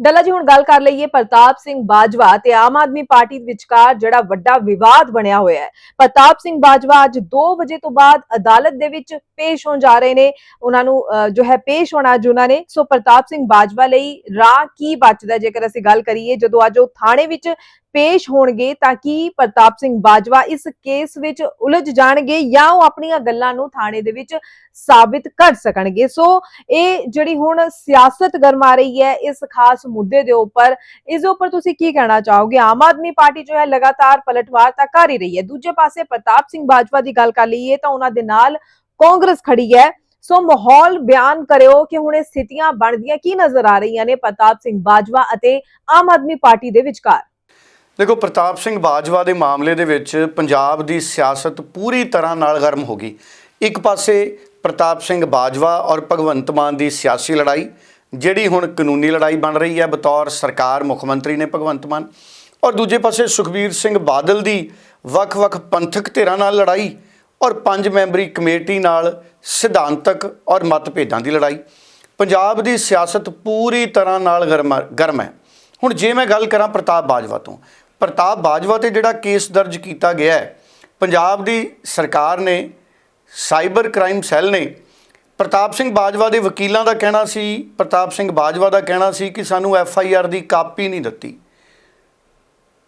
ਡੱਲਾ ਜੀ ਹੁਣ ਗੱਲ ਕਰ ਲਈਏ ਪ੍ਰਤਾਪ ਸਿੰਘ ਬਾਜਵਾ ਤੇ ਆਮ ਆਦਮੀ ਪਾਰਟੀ ਵਿਚਕਾਰ ਜਿਹੜਾ ਵੱਡਾ ਵਿਵਾਦ ਬਣਿਆ ਹੋਇਆ ਹੈ। ਪ੍ਰਤਾਪ ਸਿੰਘ ਬਾਜਵਾ ਅੱਜ 2 ਵਜੇ ਤੋਂ ਬਾਅਦ ਅਦਾਲਤ ਦੇ ਵਿੱਚ ਪੇਸ਼ ਹੋਣ ਜਾ ਰਹੇ ਨੇ। ਉਹਨਾਂ ਨੂੰ ਅਹ, ਜੋ ਹੈ ਪੇਸ਼ ਹੋਣਾ ਅੱਜ ਉਹਨਾਂ ਨੇ। ਸੋ ਪ੍ਰਤਾਪ ਸਿੰਘ ਬਾਜਵਾ ਲਈ ਰਾਹ ਕੀ ਬਚਦਾ ਜੇਕਰ ਅਸੀਂ ਗੱਲ ਕਰੀਏ ਜਦੋਂ ਅੱਜ ਉਹ ਥਾਣੇ ਵਿੱਚ ਪੇਸ਼ ਹੋਣਗੇ ਤਾਂ ਕਿ ਪ੍ਰਤਾਪ ਸਿੰਘ ਬਾਜਵਾ ਇਸ ਕੇਸ ਵਿੱਚ ਉਲਝ ਜਾਣਗੇ ਜਾਂ ਉਹ ਆਪਣੀਆਂ ਗੱਲਾਂ ਨੂੰ ਥਾਣੇ ਦੇ ਵਿੱਚ ਸਾਬਿਤ ਕਰ ਸਕਣਗੇ? ਸੋ ਇਹ ਜਿਹੜੀ ਹੁਣ ਸਿਆਸਤ ਗਰਮਾ ਰਹੀ ਹੈ, ਇਸ ਖਾਸ ਮੁੱਦੇ ਦੇ ਉੱਪਰ, ਇਸ ਉੱਪਰ ਤੁਸੀਂ ਕੀ ਕਹਿਣਾ ਚਾਹੋਗੇ? ਆਮ ਆਦਮੀ ਪਾਰਟੀ ਜੋ ਹੈ ਲਗਾਤਾਰ ਪਲਟਵਾਰ ਤਾਂ ਕਰ ਹੀ ਰਹੀ ਹੈ। ਦੂਜੇ ਪਾਸੇ ਪ੍ਰਤਾਪ ਸਿੰਘ ਬਾਜਵਾ ਦੀ ਗੱਲ ਕਰ ਲਈਏ ਤਾਂ ਉਹਨਾਂ ਦੇ ਨਾਲ ਕਾਂਗਰਸ ਖੜੀ ਹੈ। ਸੋ ਮਾਹੌਲ ਬਿਆਨ ਕਰਿਓ ਕਿ ਹੁਣ ਇਹ ਸਥਿਤੀਆਂ ਬਣਦੀਆਂ ਕੀ ਨਜ਼ਰ ਆ ਰਹੀਆਂ ਨੇ ਪ੍ਰਤਾਪ ਸਿੰਘ ਬਾਜਵਾ ਅਤੇ ਆਮ ਆਦਮੀ ਪਾਰਟੀ ਦੇ ਵਿਚਕਾਰ? ਦੇਖੋ, ਪ੍ਰਤਾਪ ਸਿੰਘ ਬਾਜਵਾ ਦੇ ਮਾਮਲੇ ਦੇ ਵਿੱਚ ਪੰਜਾਬ ਦੀ ਸਿਆਸਤ ਪੂਰੀ ਤਰ੍ਹਾਂ ਨਾਲ ਗਰਮ ਹੋ ਗਈ। ਇੱਕ ਪਾਸੇ ਪ੍ਰਤਾਪ ਸਿੰਘ ਬਾਜਵਾ ਔਰ ਭਗਵੰਤ ਮਾਨ ਦੀ ਸਿਆਸੀ ਲੜਾਈ, ਜਿਹੜੀ ਹੁਣ ਕਾਨੂੰਨੀ ਲੜਾਈ ਬਣ ਰਹੀ ਹੈ, ਬਤੌਰ ਸਰਕਾਰ, ਮੁੱਖ ਮੰਤਰੀ ਨੇ ਭਗਵੰਤ ਮਾਨ, ਔਰ ਦੂਜੇ ਪਾਸੇ ਸੁਖਬੀਰ ਸਿੰਘ ਬਾਦਲ ਦੀ ਵੱਖ-ਵੱਖ ਪੰਥਕ ਧਿਰਾਂ ਨਾਲ ਲੜਾਈ, ਔਰ ਪੰਜ ਮੈਂਬਰੀ ਕਮੇਟੀ ਨਾਲ ਸਿਧਾਂਤਕ ਔਰ ਮਤਭੇਦਾਂ ਦੀ ਲੜਾਈ। ਪੰਜਾਬ ਦੀ ਸਿਆਸਤ ਪੂਰੀ ਤਰ੍ਹਾਂ ਨਾਲ ਗਰਮ ਗਰਮ ਹੈ। ਹੁਣ ਜੇ ਮੈਂ ਗੱਲ ਕਰਾਂ ਪ੍ਰਤਾਪ ਬਾਜਵਾ ਤੋਂ ਪ੍ਰਤਾਪ ਬਾਜਵਾ ਤੇ ਜਿਹੜਾ ਕੇਸ ਦਰਜ ਕੀਤਾ ਗਿਆ ਹੈ, ਪੰਜਾਬ ਦੀ ਸਰਕਾਰ ਨੇ, ਸਾਈਬਰ ਕ੍ਰਾਈਮ ਸੈੱਲ ਨੇ, ਪ੍ਰਤਾਪ ਸਿੰਘ ਬਾਜਵਾ ਦੇ ਵਕੀਲਾਂ ਦਾ ਕਹਿਣਾ ਸੀ, ਪ੍ਰਤਾਪ ਸਿੰਘ ਬਾਜਵਾ ਦਾ ਕਹਿਣਾ ਸੀ ਕਿ ਸਾਨੂੰ ਐਫ ਆਈ ਆਰ ਦੀ ਕਾਪੀ ਨਹੀਂ ਦਿੱਤੀ।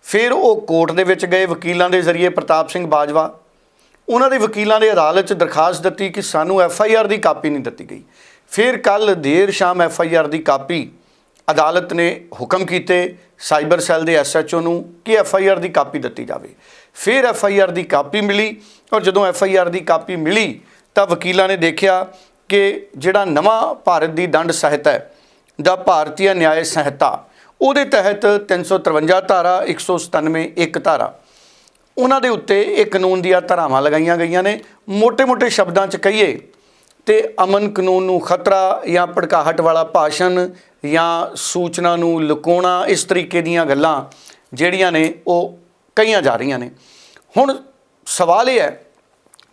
ਫਿਰ ਉਹ ਕੋਰਟ ਦੇ ਵਿੱਚ ਗਏ ਵਕੀਲਾਂ ਦੇ ਜ਼ਰੀਏ ਪ੍ਰਤਾਪ ਸਿੰਘ ਬਾਜਵਾ। ਉਹਨਾਂ ਦੇ ਵਕੀਲਾਂ ਨੇ ਅਦਾਲਤ 'ਚ ਦਰਖਾਸਤ ਦਿੱਤੀ ਕਿ ਸਾਨੂੰ ਐਫ ਆਈ ਆਰ ਦੀ ਕਾਪੀ ਨਹੀਂ ਦਿੱਤੀ ਗਈ। ਫਿਰ ਕੱਲ ਦੇਰ ਸ਼ਾਮ ਐਫ ਆਈ ਆਰ ਦੀ ਕਾਪੀ ਅਦਾਲਤ ਨੇ ਹੁਕਮ ਕੀਤੇ ਸਾਈਬਰ ਸੈੱਲ ਦੇ ਐਸਐਚਓ ਨੂੰ ਕਿ ਐਫ ਆਈ ਆਰ ਦੀ ਕਾਪੀ ਦਿੱਤੀ ਜਾਵੇ। ਫਿਰ ਐਫ ਆਈ ਆਰ ਦੀ ਕਾਪੀ ਮਿਲੀ ਔਰ ਜਦੋਂ ਐਫ ਆਈ ਆਰ ਦੀ ਕਾਪੀ ਮਿਲੀ ਤਾਂ ਵਕੀਲਾਂ ਨੇ ਦੇਖਿਆ ਕਿ ਜਿਹੜਾ ਨਵਾਂ ਭਾਰਤ ਦੀ ਦੰਡ ਸਹਿਤਾ ਹੈ, ਦਾ ਭਾਰਤੀ ਨਿਆਂ ਸਹਿਤਾ, ਉਹਦੇ ਤਹਿਤ 353 ਧਾਰਾ 197 ਇੱਕ ਧਾਰਾ, ਉਹਨਾਂ ਦੇ ਉੱਤੇ ਇਹ ਕਾਨੂੰਨ ਦੀਆਂ ਧਾਰਾਵਾਂ ਲਗਾਈਆਂ ਗਈਆਂ ਨੇ। ਮੋٹے-ਮੋٹے ਸ਼ਬਦਾਂ 'ਚ ਕਹੀਏ ਤੇ ਅਮਨ ਕਾਨੂੰਨ ਨੂੰ ਖਤਰਾ ਜਾਂ ਭੜਕਾਹਟ ਵਾਲਾ ਭਾਸ਼ਣ ਜਾਂ ਸੂਚਨਾ ਨੂੰ ਲੁਕਾਉਣਾ ਇਸ ਤਰੀਕੇ ਦੀਆਂ ਗੱਲਾਂ ਜਿਹੜੀਆਂ ਨੇ ਉਹ ਕਹੀਆਂ ਜਾ ਰਹੀਆਂ ਨੇ। ਹੁਣ ਸਵਾਲ ਇਹ ਹੈ,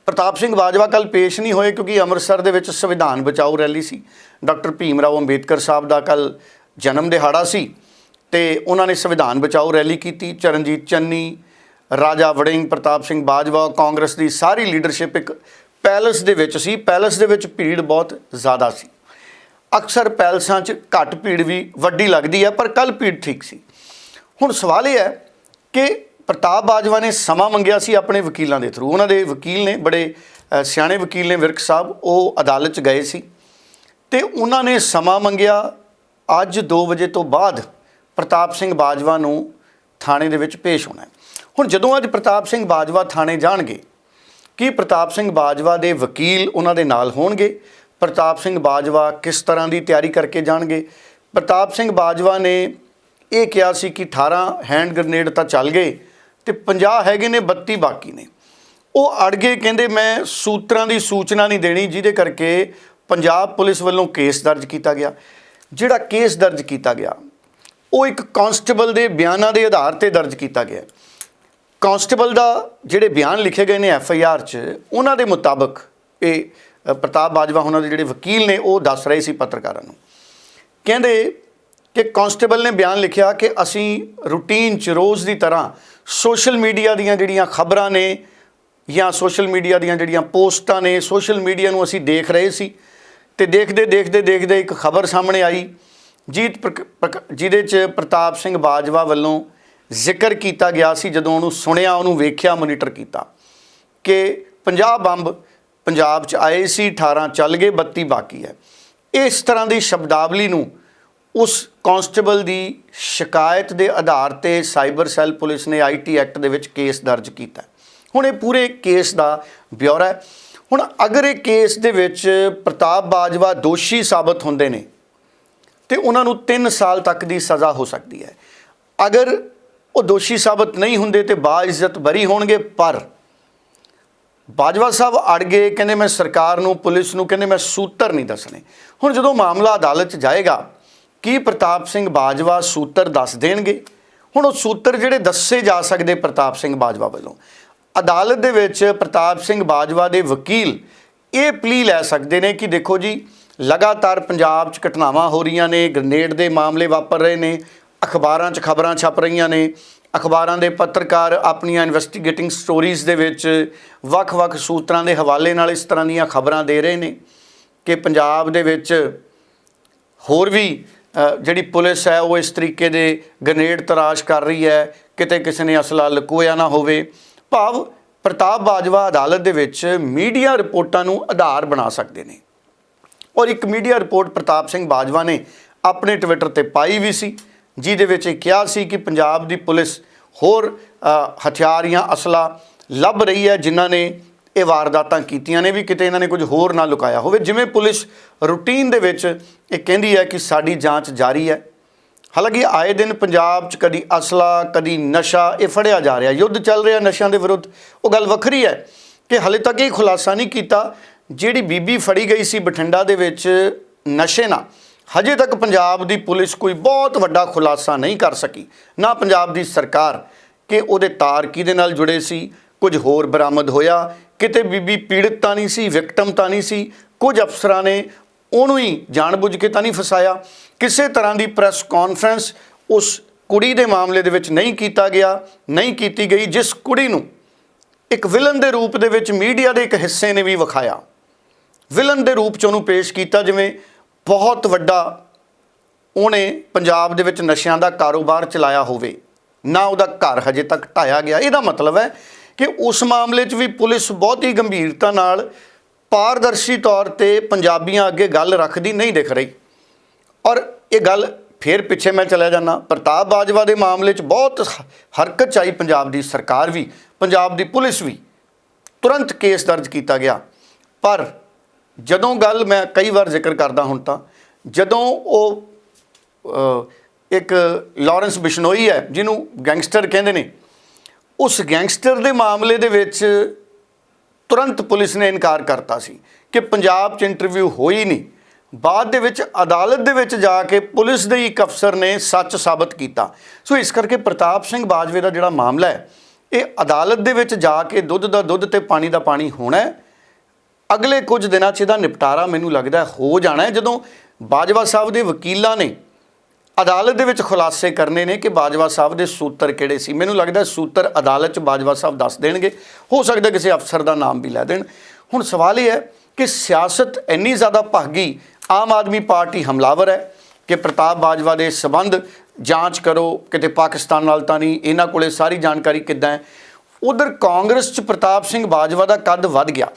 ਪ੍ਰਤਾਪ ਸਿੰਘ ਬਾਜਵਾ ਕੱਲ ਪੇਸ਼ ਨਹੀਂ ਹੋਏ ਕਿਉਂਕਿ ਅੰਮ੍ਰਿਤਸਰ ਦੇ ਵਿੱਚ ਸੰਵਿਧਾਨ ਬਚਾਓ ਰੈਲੀ ਸੀ। ਡਾਕਟਰ ਭੀਮ ਰਾਓ ਅੰਬੇਦਕਰ ਸਾਹਿਬ ਦਾ ਕੱਲ ਜਨਮ ਦਿਹਾੜਾ ਸੀ ਤੇ ਉਹਨਾਂ ਨੇ ਸੰਵਿਧਾਨ ਬਚਾਓ ਰੈਲੀ ਕੀਤੀ। ਚਰਨਜੀਤ ਚੰਨੀ, ਰਾਜਾ ਵੜਿੰਗ, ਪ੍ਰਤਾਪ ਸਿੰਘ ਬਾਜਵਾ, ਕਾਂਗਰਸ ਦੀ ਸਾਰੀ ਲੀਡਰਸ਼ਿਪ ਇੱਕ ਪੈਲਸ ਦੇ ਵਿੱਚ ਸੀ। ਪੈਲਸ ਦੇ ਵਿੱਚ ਭੀੜ ਬਹੁਤ ਜ਼ਿਆਦਾ ਸੀ। ਅਕਸਰ ਪੈਲਸਾਂ 'ਚ ਘੱਟ ਭੀੜ ਵੀ ਵੱਡੀ ਲੱਗਦੀ ਹੈ, ਪਰ ਕੱਲ ਭੀੜ ਠੀਕ ਸੀ। ਹੁਣ ਸਵਾਲ ਇਹ ਹੈ ਕਿ ਪ੍ਰਤਾਪ ਬਾਜਵਾ ਨੇ ਸਮਾਂ ਮੰਗਿਆ ਸੀ ਆਪਣੇ ਵਕੀਲਾਂ ਦੇ ਥਰੂ ਉਹਨਾਂ ਦੇ ਵਕੀਲ ਨੇ, ਬੜੇ ਸਿਆਣੇ ਵਕੀਲ ਨੇ ਵਿਰਕ ਸਾਹਿਬ, ਉਹ ਅਦਾਲਤ 'ਚ ਗਏ ਸੀ। ਤੇ ਉਹਨਾਂ ਨੇ ਸਮਾਂ ਮੰਗਿਆ ਅੱਜ 2 ਵਜੇ ਤੋਂ ਬਾਅਦ ਪ੍ਰਤਾਪ ਸਿੰਘ ਬਾਜਵਾ ਨੂੰ ਥਾਣੇ ਦੇ ਵਿੱਚ ਪੇਸ਼ ਹੋਣਾ ਹੈ। ਹੁਣ ਜਦੋਂ ਅੱਜ ਪ੍ਰਤਾਪ ਸਿੰਘ ਬਾਜਵਾ ਥਾਣੇ ਜਾਣਗੇ ਕੀ ਪ੍ਰਤਾਪ ਸਿੰਘ ਬਾਜਵਾ ਦੇ ਵਕੀਲ ਉਹਨਾਂ ਦੇ ਨਾਲ ਹੋਣਗੇ? ਪ੍ਰਤਾਪ ਸਿੰਘ ਬਾਜਵਾ ਕਿਸ ਤਰ੍ਹਾਂ ਦੀ ਤਿਆਰੀ ਕਰਕੇ ਜਾਣਗੇ? ਪ੍ਰਤਾਪ ਸਿੰਘ ਬਾਜਵਾ ਨੇ ਇਹ ਕਿਹਾ ਸੀ ਕਿ 18 ਹੈਂਡ ਗ੍ਰਨੇਡ ਤਾਂ ਚੱਲ ਗਏ ਤੇ 50 ਹੈਗੇ ਨੇ 32 ਬਾਕੀ ਨੇ। ਉਹ ਅੜ ਗਏ, ਕਹਿੰਦੇ ਮੈਂ ਸੂਤਰਾਂ ਦੀ ਸੂਚਨਾ ਨਹੀਂ ਦੇਣੀ, ਜਿਹਦੇ ਕਰਕੇ ਪੰਜਾਬ ਪੁਲਿਸ ਵੱਲੋਂ ਕੇਸ ਦਰਜ ਕੀਤਾ ਗਿਆ। ਜਿਹੜਾ ਕੇਸ ਦਰਜ ਕੀਤਾ ਗਿਆ, ਉਹ ਇੱਕ ਕਾਂਸਟੇਬਲ ਦੇ ਬਿਆਨਾਂ ਦੇ ਆਧਾਰ ਤੇ ਦਰਜ ਕੀਤਾ ਗਿਆ। ਕਾਂਸਟੇਬਲ ਦਾ ਜਿਹੜੇ ਬਿਆਨ ਲਿਖੇ ਗਏ ਨੇ ਐਫ ਆਈ ਆਰ 'ਚ, ਉਹਨਾਂ ਦੇ ਮੁਤਾਬਕ ਇਹ ਪ੍ਰਤਾਪ ਬਾਜਵਾ ਉਹਨਾਂ ਦੇ ਜਿਹੜੇ ਵਕੀਲ ਨੇ, ਉਹ ਦੱਸ ਰਹੇ ਸੀ ਪੱਤਰਕਾਰਾਂ ਨੂੰ। ਕਹਿੰਦੇ ਕਿ ਕਾਂਸਟੇਬਲ ਨੇ ਬਿਆਨ ਲਿਖਿਆ ਕਿ ਅਸੀਂ ਰੂਟੀਨ 'ਚ ਰੋਜ਼ ਦੀ ਤਰ੍ਹਾਂ ਸੋਸ਼ਲ ਮੀਡੀਆ ਦੀਆਂ ਜਿਹੜੀਆਂ ਖਬਰਾਂ ਨੇ ਜਾਂ ਸੋਸ਼ਲ ਮੀਡੀਆ ਦੀਆਂ ਜਿਹੜੀਆਂ ਪੋਸਟਾਂ ਨੇ, ਸੋਸ਼ਲ ਮੀਡੀਆ ਨੂੰ ਅਸੀਂ ਦੇਖ ਰਹੇ ਸੀ। ਤੇ ਦੇਖਦੇ ਦੇਖਦੇ ਦੇਖਦੇ ਇੱਕ ਖਬਰ ਸਾਹਮਣੇ ਆਈ। ਜੀਤ ਪ੍ਰਕ- ਜਿਹਦੇ 'ਚ ਪ੍ਰਤਾਪ ਸਿੰਘ ਬਾਜਵਾ ਵੱਲੋਂ ਜ਼ਿਕਰ ਕੀਤਾ ਗਿਆ ਸੀ, ਜਦੋਂ ਉਹਨੂੰ ਸੁਣਿਆ, ਉਹਨੂੰ ਵੇਖਿਆ, ਮੋਨੀਟਰ ਕੀਤਾ ਕਿ 50 ਬੰਬ ਪੰਜਾਬ 'ਚ ਆਏ ਸੀ 18 ਚੱਲ ਗਏ 32 ਬਾਕੀ ਹੈ। ਇਸ ਤਰ੍ਹਾਂ ਦੀ ਸ਼ਬਦਾਵਲੀ ਨੂੰ ਉਸ ਕਾਂਸਟੇਬਲ ਦੀ ਸ਼ਿਕਾਇਤ ਦੇ ਆਧਾਰ ਤੇ cyber cell police IT act act ਦੇ ਵਿੱਚ ਕੇਸ ਦਰਜ ਕੀਤਾ। ਹੁਣ ਇਹ ਪੂਰੇ ਕੇਸ ਦਾ ਬਿਉਰਾ ਹੈ। ਹੁਣ ਅਗਰ ਇਹ ਕੇਸ ਦੇ ਵਿੱਚ ਪ੍ਰਤਾਪ ਬਾਜਵਾ ਦੋਸ਼ੀ ਸਾਬਤ ਹੁੰਦੇ ਨੇ, ਤੇ ਉਹਨਾਂ ਨੂੰ 3 ਸਾਲ ਤੱਕ ਦੀ ਸਜ਼ਾ ਹੋ ਸਕਦੀ ਹੈ। ਅਗਰ ਉਹ ਦੋਸ਼ੀ ਸਾਬਤ ਨਹੀਂ ਹੁੰਦੇ ਤੇ ਬਾਇਜ਼ਤ ਬਰੀ ਹੋਣਗੇ, ਪਰ ਬਾਜਵਾ ਸਾਹਿਬ ਅੜ ਗਏ, ਕਹਿੰਦੇ ਮੈਂ ਸਰਕਾਰ ਨੂੰ, ਪੁਲਿਸ ਨੂੰ, ਕਹਿੰਦੇ ਮੈਂ ਸੂਤਰ ਨਹੀਂ ਦੱਸਣੇ। ਹੁਣ ਜਦੋਂ ਮਾਮਲਾ ਅਦਾਲਤ 'ਚ ਜਾਏਗਾ, ਕੀ ਪ੍ਰਤਾਪ ਸਿੰਘ ਬਾਜਵਾ ਸੂਤਰ ਦੱਸ ਦੇਣਗੇ? ਹੁਣ ਉਹ ਸੂਤਰ ਜਿਹੜੇ ਦੱਸੇ ਜਾ ਸਕਦੇ ਪ੍ਰਤਾਪ ਸਿੰਘ ਬਾਜਵਾ ਵੱਲੋਂ। ਅਦਾਲਤ ਦੇ ਵਿੱਚ ਪ੍ਰਤਾਪ ਸਿੰਘ ਬਾਜਵਾ ਦੇ ਵਕੀਲ ਇਹ ਪਲੀ ਲੈ ਸਕਦੇ ਨੇ ਕਿ ਦੇਖੋ ਜੀ, ਲਗਾਤਾਰ ਪੰਜਾਬ 'ਚ ਘਟਨਾਵਾਂ ਹੋ ਰਹੀਆਂ ਨੇ ਗ੍ਰਨੇਡ ਦੇ ਮਾਮਲੇ ਵਾਪਰ ਰਹੇ ਨੇ ਅਖਬਾਰਾਂ 'ਚ ਖਬਰਾਂ ਛਪ ਰਹੀਆਂ ਨੇ। ਅਖਬਾਰਾਂ ਦੇ ਪੱਤਰਕਾਰ ਆਪਣੀਆਂ ਇਨਵੈਸਟੀਗੇਟਿੰਗ ਸਟੋਰੀਜ਼ ਦੇ ਵਿੱਚ ਵੱਖ-ਵੱਖ ਸੂਤਰਾਂ ਦੇ ਹਵਾਲੇ ਨਾਲ ਇਸ ਤਰ੍ਹਾਂ ਦੀਆਂ ਖਬਰਾਂ ਦੇ ਰਹੇ ਨੇ ਕਿ ਪੰਜਾਬ ਦੇ ਵਿੱਚ ਹੋਰ ਵੀ ਜਿਹੜੀ ਪੁਲਿਸ ਹੈ, ਉਹ ਇਸ ਤਰੀਕੇ ਦੇ ਗ੍ਰਨੇਡ ਤਰਾਸ਼ ਕਰ ਰਹੀ ਹੈ। ਕਿਤੇ ਕਿਸੇ ਨੇ ਅਸਲਾ ਲੁਕੋਇਆ ਨਾ ਹੋਵੇ। ਭਾਵ ਪ੍ਰਤਾਪ ਬਾਜਵਾ ਅਦਾਲਤ ਦੇ ਵਿੱਚ ਮੀਡੀਆ ਰਿਪੋਰਟਾਂ ਨੂੰ ਆਧਾਰ ਬਣਾ ਸਕਦੇ ਨੇ। ਔਰ ਇੱਕ ਮੀਡੀਆ ਰਿਪੋਰਟ ਪ੍ਰਤਾਪ ਸਿੰਘ ਬਾਜਵਾ ਨੇ ਆਪਣੇ ਟਵਿੱਟਰ ਤੇ ਪਾਈ ਵੀ ਸੀ। ਜਿਹਦੇ ਵਿੱਚ ਇਹ ਕਿਹਾ ਸੀ ਕਿ ਪੰਜਾਬ ਦੀ ਪੁਲਿਸ ਹੋਰ ਹਥਿਆਰ ਜਾਂ ਅਸਲਾ ਲੱਭ ਰਹੀ ਹੈ, ਜਿਨ੍ਹਾਂ ਨੇ ਇਹ ਵਾਰਦਾਤਾਂ ਕੀਤੀਆਂ ਨੇ, ਵੀ ਕਿਤੇ ਇਹਨਾਂ ਨੇ ਕੁਝ ਹੋਰ ਨਾ ਲੁਕਾਇਆ ਹੋਵੇ। ਜਿਵੇਂ ਪੁਲਿਸ ਰੂਟੀਨ ਦੇ ਵਿੱਚ ਇਹ ਕਹਿੰਦੀ ਹੈ ਕਿ ਸਾਡੀ ਜਾਂਚ ਜਾਰੀ ਹੈ। ਹਾਲਾਂਕਿ ਆਏ ਦਿਨ ਪੰਜਾਬ 'ਚ ਕਦੀ ਅਸਲਾ, ਕਦੀ ਨਸ਼ਾ ਇਹ ਫੜਿਆ ਜਾ ਰਿਹਾ। ਯੁੱਧ ਚੱਲ ਰਿਹਾ ਨਸ਼ਿਆਂ ਦੇ ਵਿਰੁੱਧ। ਉਹ ਗੱਲ ਵੱਖਰੀ ਹੈ ਕਿ ਹਲੇ ਤੱਕ ਇਹ ਖੁਲਾਸਾ ਨਹੀਂ ਕੀਤਾ। ਜਿਹੜੀ ਬੀਬੀ ਫੜੀ ਗਈ ਸੀ ਬਠਿੰਡਾ ਦੇ ਵਿੱਚ ਨਸ਼ੇ ਨਾਲ ਹਜੇ ਤੱਕ ਪੰਜਾਬ ਦੀ ਪੁਲਿਸ ਕੋਈ ਬਹੁਤ ਵੱਡਾ ਖੁਲਾਸਾ ਨਹੀਂ ਕਰ ਸਕੀ। ਨਾ ਪੰਜਾਬ ਦੀ ਸਰਕਾਰ ਕਿ ਉਹਦੇ ਤਾਰ ਕਿਹਦੇ ਨਾਲ ਜੁੜੇ ਸੀ, ਕੁਝ ਹੋਰ ਬਰਾਮਦ ਹੋਇਆ, ਕਿਤੇ ਬੀਬੀ ਪੀੜਤ ਤਾਂ ਨਹੀਂ ਸੀ, ਵਿਕਟਮ ਤਾਂ ਨਹੀਂ ਸੀ, ਕੁਝ ਅਫਸਰਾਂ ਨੇ ਉਹਨੂੰ ਹੀ ਜਾਣਬੁੱਝ ਕੇ ਤਾਂ ਨਹੀਂ ਫਸਾਇਆ। ਕਿਸੇ ਤਰ੍ਹਾਂ ਦੀ ਪ੍ਰੈਸ ਕਾਨਫਰੰਸ ਉਸ ਕੁੜੀ ਦੇ ਮਾਮਲੇ ਦੇ ਵਿੱਚ ਨਹੀਂ ਕੀਤਾ ਗਿਆ, ਨਹੀਂ ਕੀਤੀ ਗਈ, ਜਿਸ ਕੁੜੀ ਨੂੰ ਇੱਕ ਵਿਲਨ ਦੇ ਰੂਪ ਦੇ ਵਿੱਚ ਮੀਡੀਆ ਦੇ ਇੱਕ ਹਿੱਸੇ ਨੇ ਵੀ ਵਿਖਾਇਆ। ਵਿਲਨ ਦੇ ਰੂਪ ਚ ਉਹਨੂੰ ਪੇਸ਼ ਕੀਤਾ ਜਿਵੇਂ ਬਹੁਤ ਵੱਡਾ ਉਹਨੇ ਪੰਜਾਬ ਦੇ ਵਿੱਚ ਨਸ਼ਿਆਂ ਦਾ ਕਾਰੋਬਾਰ ਚਲਾਇਆ ਹੋਵੇ, ਨਾ ਉਹਦਾ ਘਰ ਹਜੇ ਤੱਕ ਢਾਇਆ ਗਿਆ। ਇਹਦਾ ਮਤਲਬ ਹੈ ਕਿ ਉਸ ਮਾਮਲੇ 'ਚ ਵੀ ਪੁਲਿਸ ਬਹੁਤ ਹੀ ਗੰਭੀਰਤਾ ਨਾਲ ਪਾਰਦਰਸ਼ੀ ਤੌਰ ਤੇ ਪੰਜਾਬੀਆਂ ਅੱਗੇ ਗੱਲ ਰੱਖਦੀ ਨਹੀਂ ਦਿਖ ਰਹੀ। ਔਰ ਇਹ ਗੱਲ ਫਿਰ ਪਿੱਛੇ ਮੈਂ ਚਲਾ ਜਾਣਾ ਪ੍ਰਤਾਪ ਬਾਜਵਾ ਦੇ ਮਾਮਲੇ 'ਚ ਬਹੁਤ ਹ- ਹਰਕਤ 'ਚ ਆਈ ਪੰਜਾਬ ਦੀ ਸਰਕਾਰ ਵੀ, ਪੰਜਾਬ ਦੀ ਪੁਲਿਸ ਵੀ। ਤੁਰੰਤ ਕੇਸ ਦਰਜ ਕੀਤਾ ਗਿਆ। ਪਰ ਜਦੋਂ ਗੱਲ ਮੈਂ ਕਈ ਵਾਰ ਜ਼ਿਕਰ ਕਰਦਾ ਹੁਣ ਤਾਂ, ਜਦੋਂ ਉਹ ਇੱਕ ਲਾਰੈਂਸ ਬਿਸ਼ਨੋਈ ਹੈ, ਜਿਹਨੂੰ ਗੈਂਗਸਟਰ ਕਹਿੰਦੇ ਨੇ, ਉਸ ਗੈਂਗਸਟਰ ਦੇ ਮਾਮਲੇ ਦੇ ਵਿੱਚ ਤੁਰੰਤ ਪੁਲਿਸ ਨੇ ਇਨਕਾਰ ਕਰਤਾ ਸੀ ਕਿ ਪੰਜਾਬ 'ਚ ਇੰਟਰਵਿਊ ਹੋਈ ਨਹੀਂ। ਬਾਅਦ ਦੇ ਵਿੱਚ ਅਦਾਲਤ ਦੇ ਵਿੱਚ ਜਾ ਕੇ ਪੁਲਿਸ ਦੇ ਇੱਕ ਅਫਸਰ ਨੇ ਸੱਚ ਸਾਬਤ ਕੀਤਾ। ਸੋ ਇਸ ਕਰਕੇ ਪ੍ਰਤਾਪ ਸਿੰਘ ਬਾਜਵੇ ਦਾ ਜਿਹੜਾ ਮਾਮਲਾ ਹੈ, ਇਹ ਅਦਾਲਤ ਦੇ ਵਿੱਚ ਜਾ ਕੇ ਦੁੱਧ ਦਾ ਦੁੱਧ ਤੇ ਪਾਣੀ ਦਾ ਪਾਣੀ ਹੋਣਾ ਹੈ। ਅਗਲੇ ਕੁਝ ਦਿਨਾਂ 'ਚ ਇਹਦਾ ਨਿਪਟਾਰਾ ਮੈਨੂੰ ਲੱਗਦਾ ਹੋ ਜਾਣਾ ਹੈ, ਜਦੋਂ ਬਾਜਵਾ ਸਾਹਿਬ ਦੇ ਵਕੀਲਾਂ ਨੇ ਅਦਾਲਤ ਦੇ ਵਿੱਚ ਖੁਲਾਸੇ ਕਰਨੇ ਨੇ ਕਿ ਬਾਜਵਾ ਸਾਹਿਬ ਦੇ ਸੂਤਰ ਕਿਹੜੇ ਸੀ। ਮੈਨੂੰ ਲੱਗਦਾ ਸੂਤਰ ਅਦਾਲਤ 'ਚ ਬਾਜਵਾ ਸਾਹਿਬ ਦੱਸ ਦੇਣਗੇ। ਹੋ ਸਕਦਾ ਕਿਸੇ ਅਫਸਰ ਦਾ ਨਾਮ ਵੀ ਲੈ ਦੇਣ। ਹੁਣ ਸਵਾਲ ਇਹ ਹੈ ਕਿ ਸਿਆਸਤ ਇੰਨੀ ਜ਼ਿਆਦਾ ਭਾਗੀ ਆਮ ਆਦਮੀ ਪਾਰਟੀ ਹਮਲਾਵਰ ਹੈ ਕਿ ਪ੍ਰਤਾਪ ਬਾਜਵਾ ਦੇ ਸਬੰਧ ਜਾਂਚ ਕਰੋ, ਕਿਤੇ ਪਾਕਿਸਤਾਨ ਨਾਲ ਤਾਂ ਨਹੀਂ, ਇਹਨਾਂ ਕੋਲੇ ਸਾਰੀ ਜਾਣਕਾਰੀ ਕਿੱਦਾਂ ਹੈ। ਉਧਰ ਕਾਂਗਰਸ 'ਚ ਪ੍ਰਤਾਪ ਸਿੰਘ ਬਾਜਵਾ ਦਾ ਕੱਦ ਵੱਧ ਗਿਆ।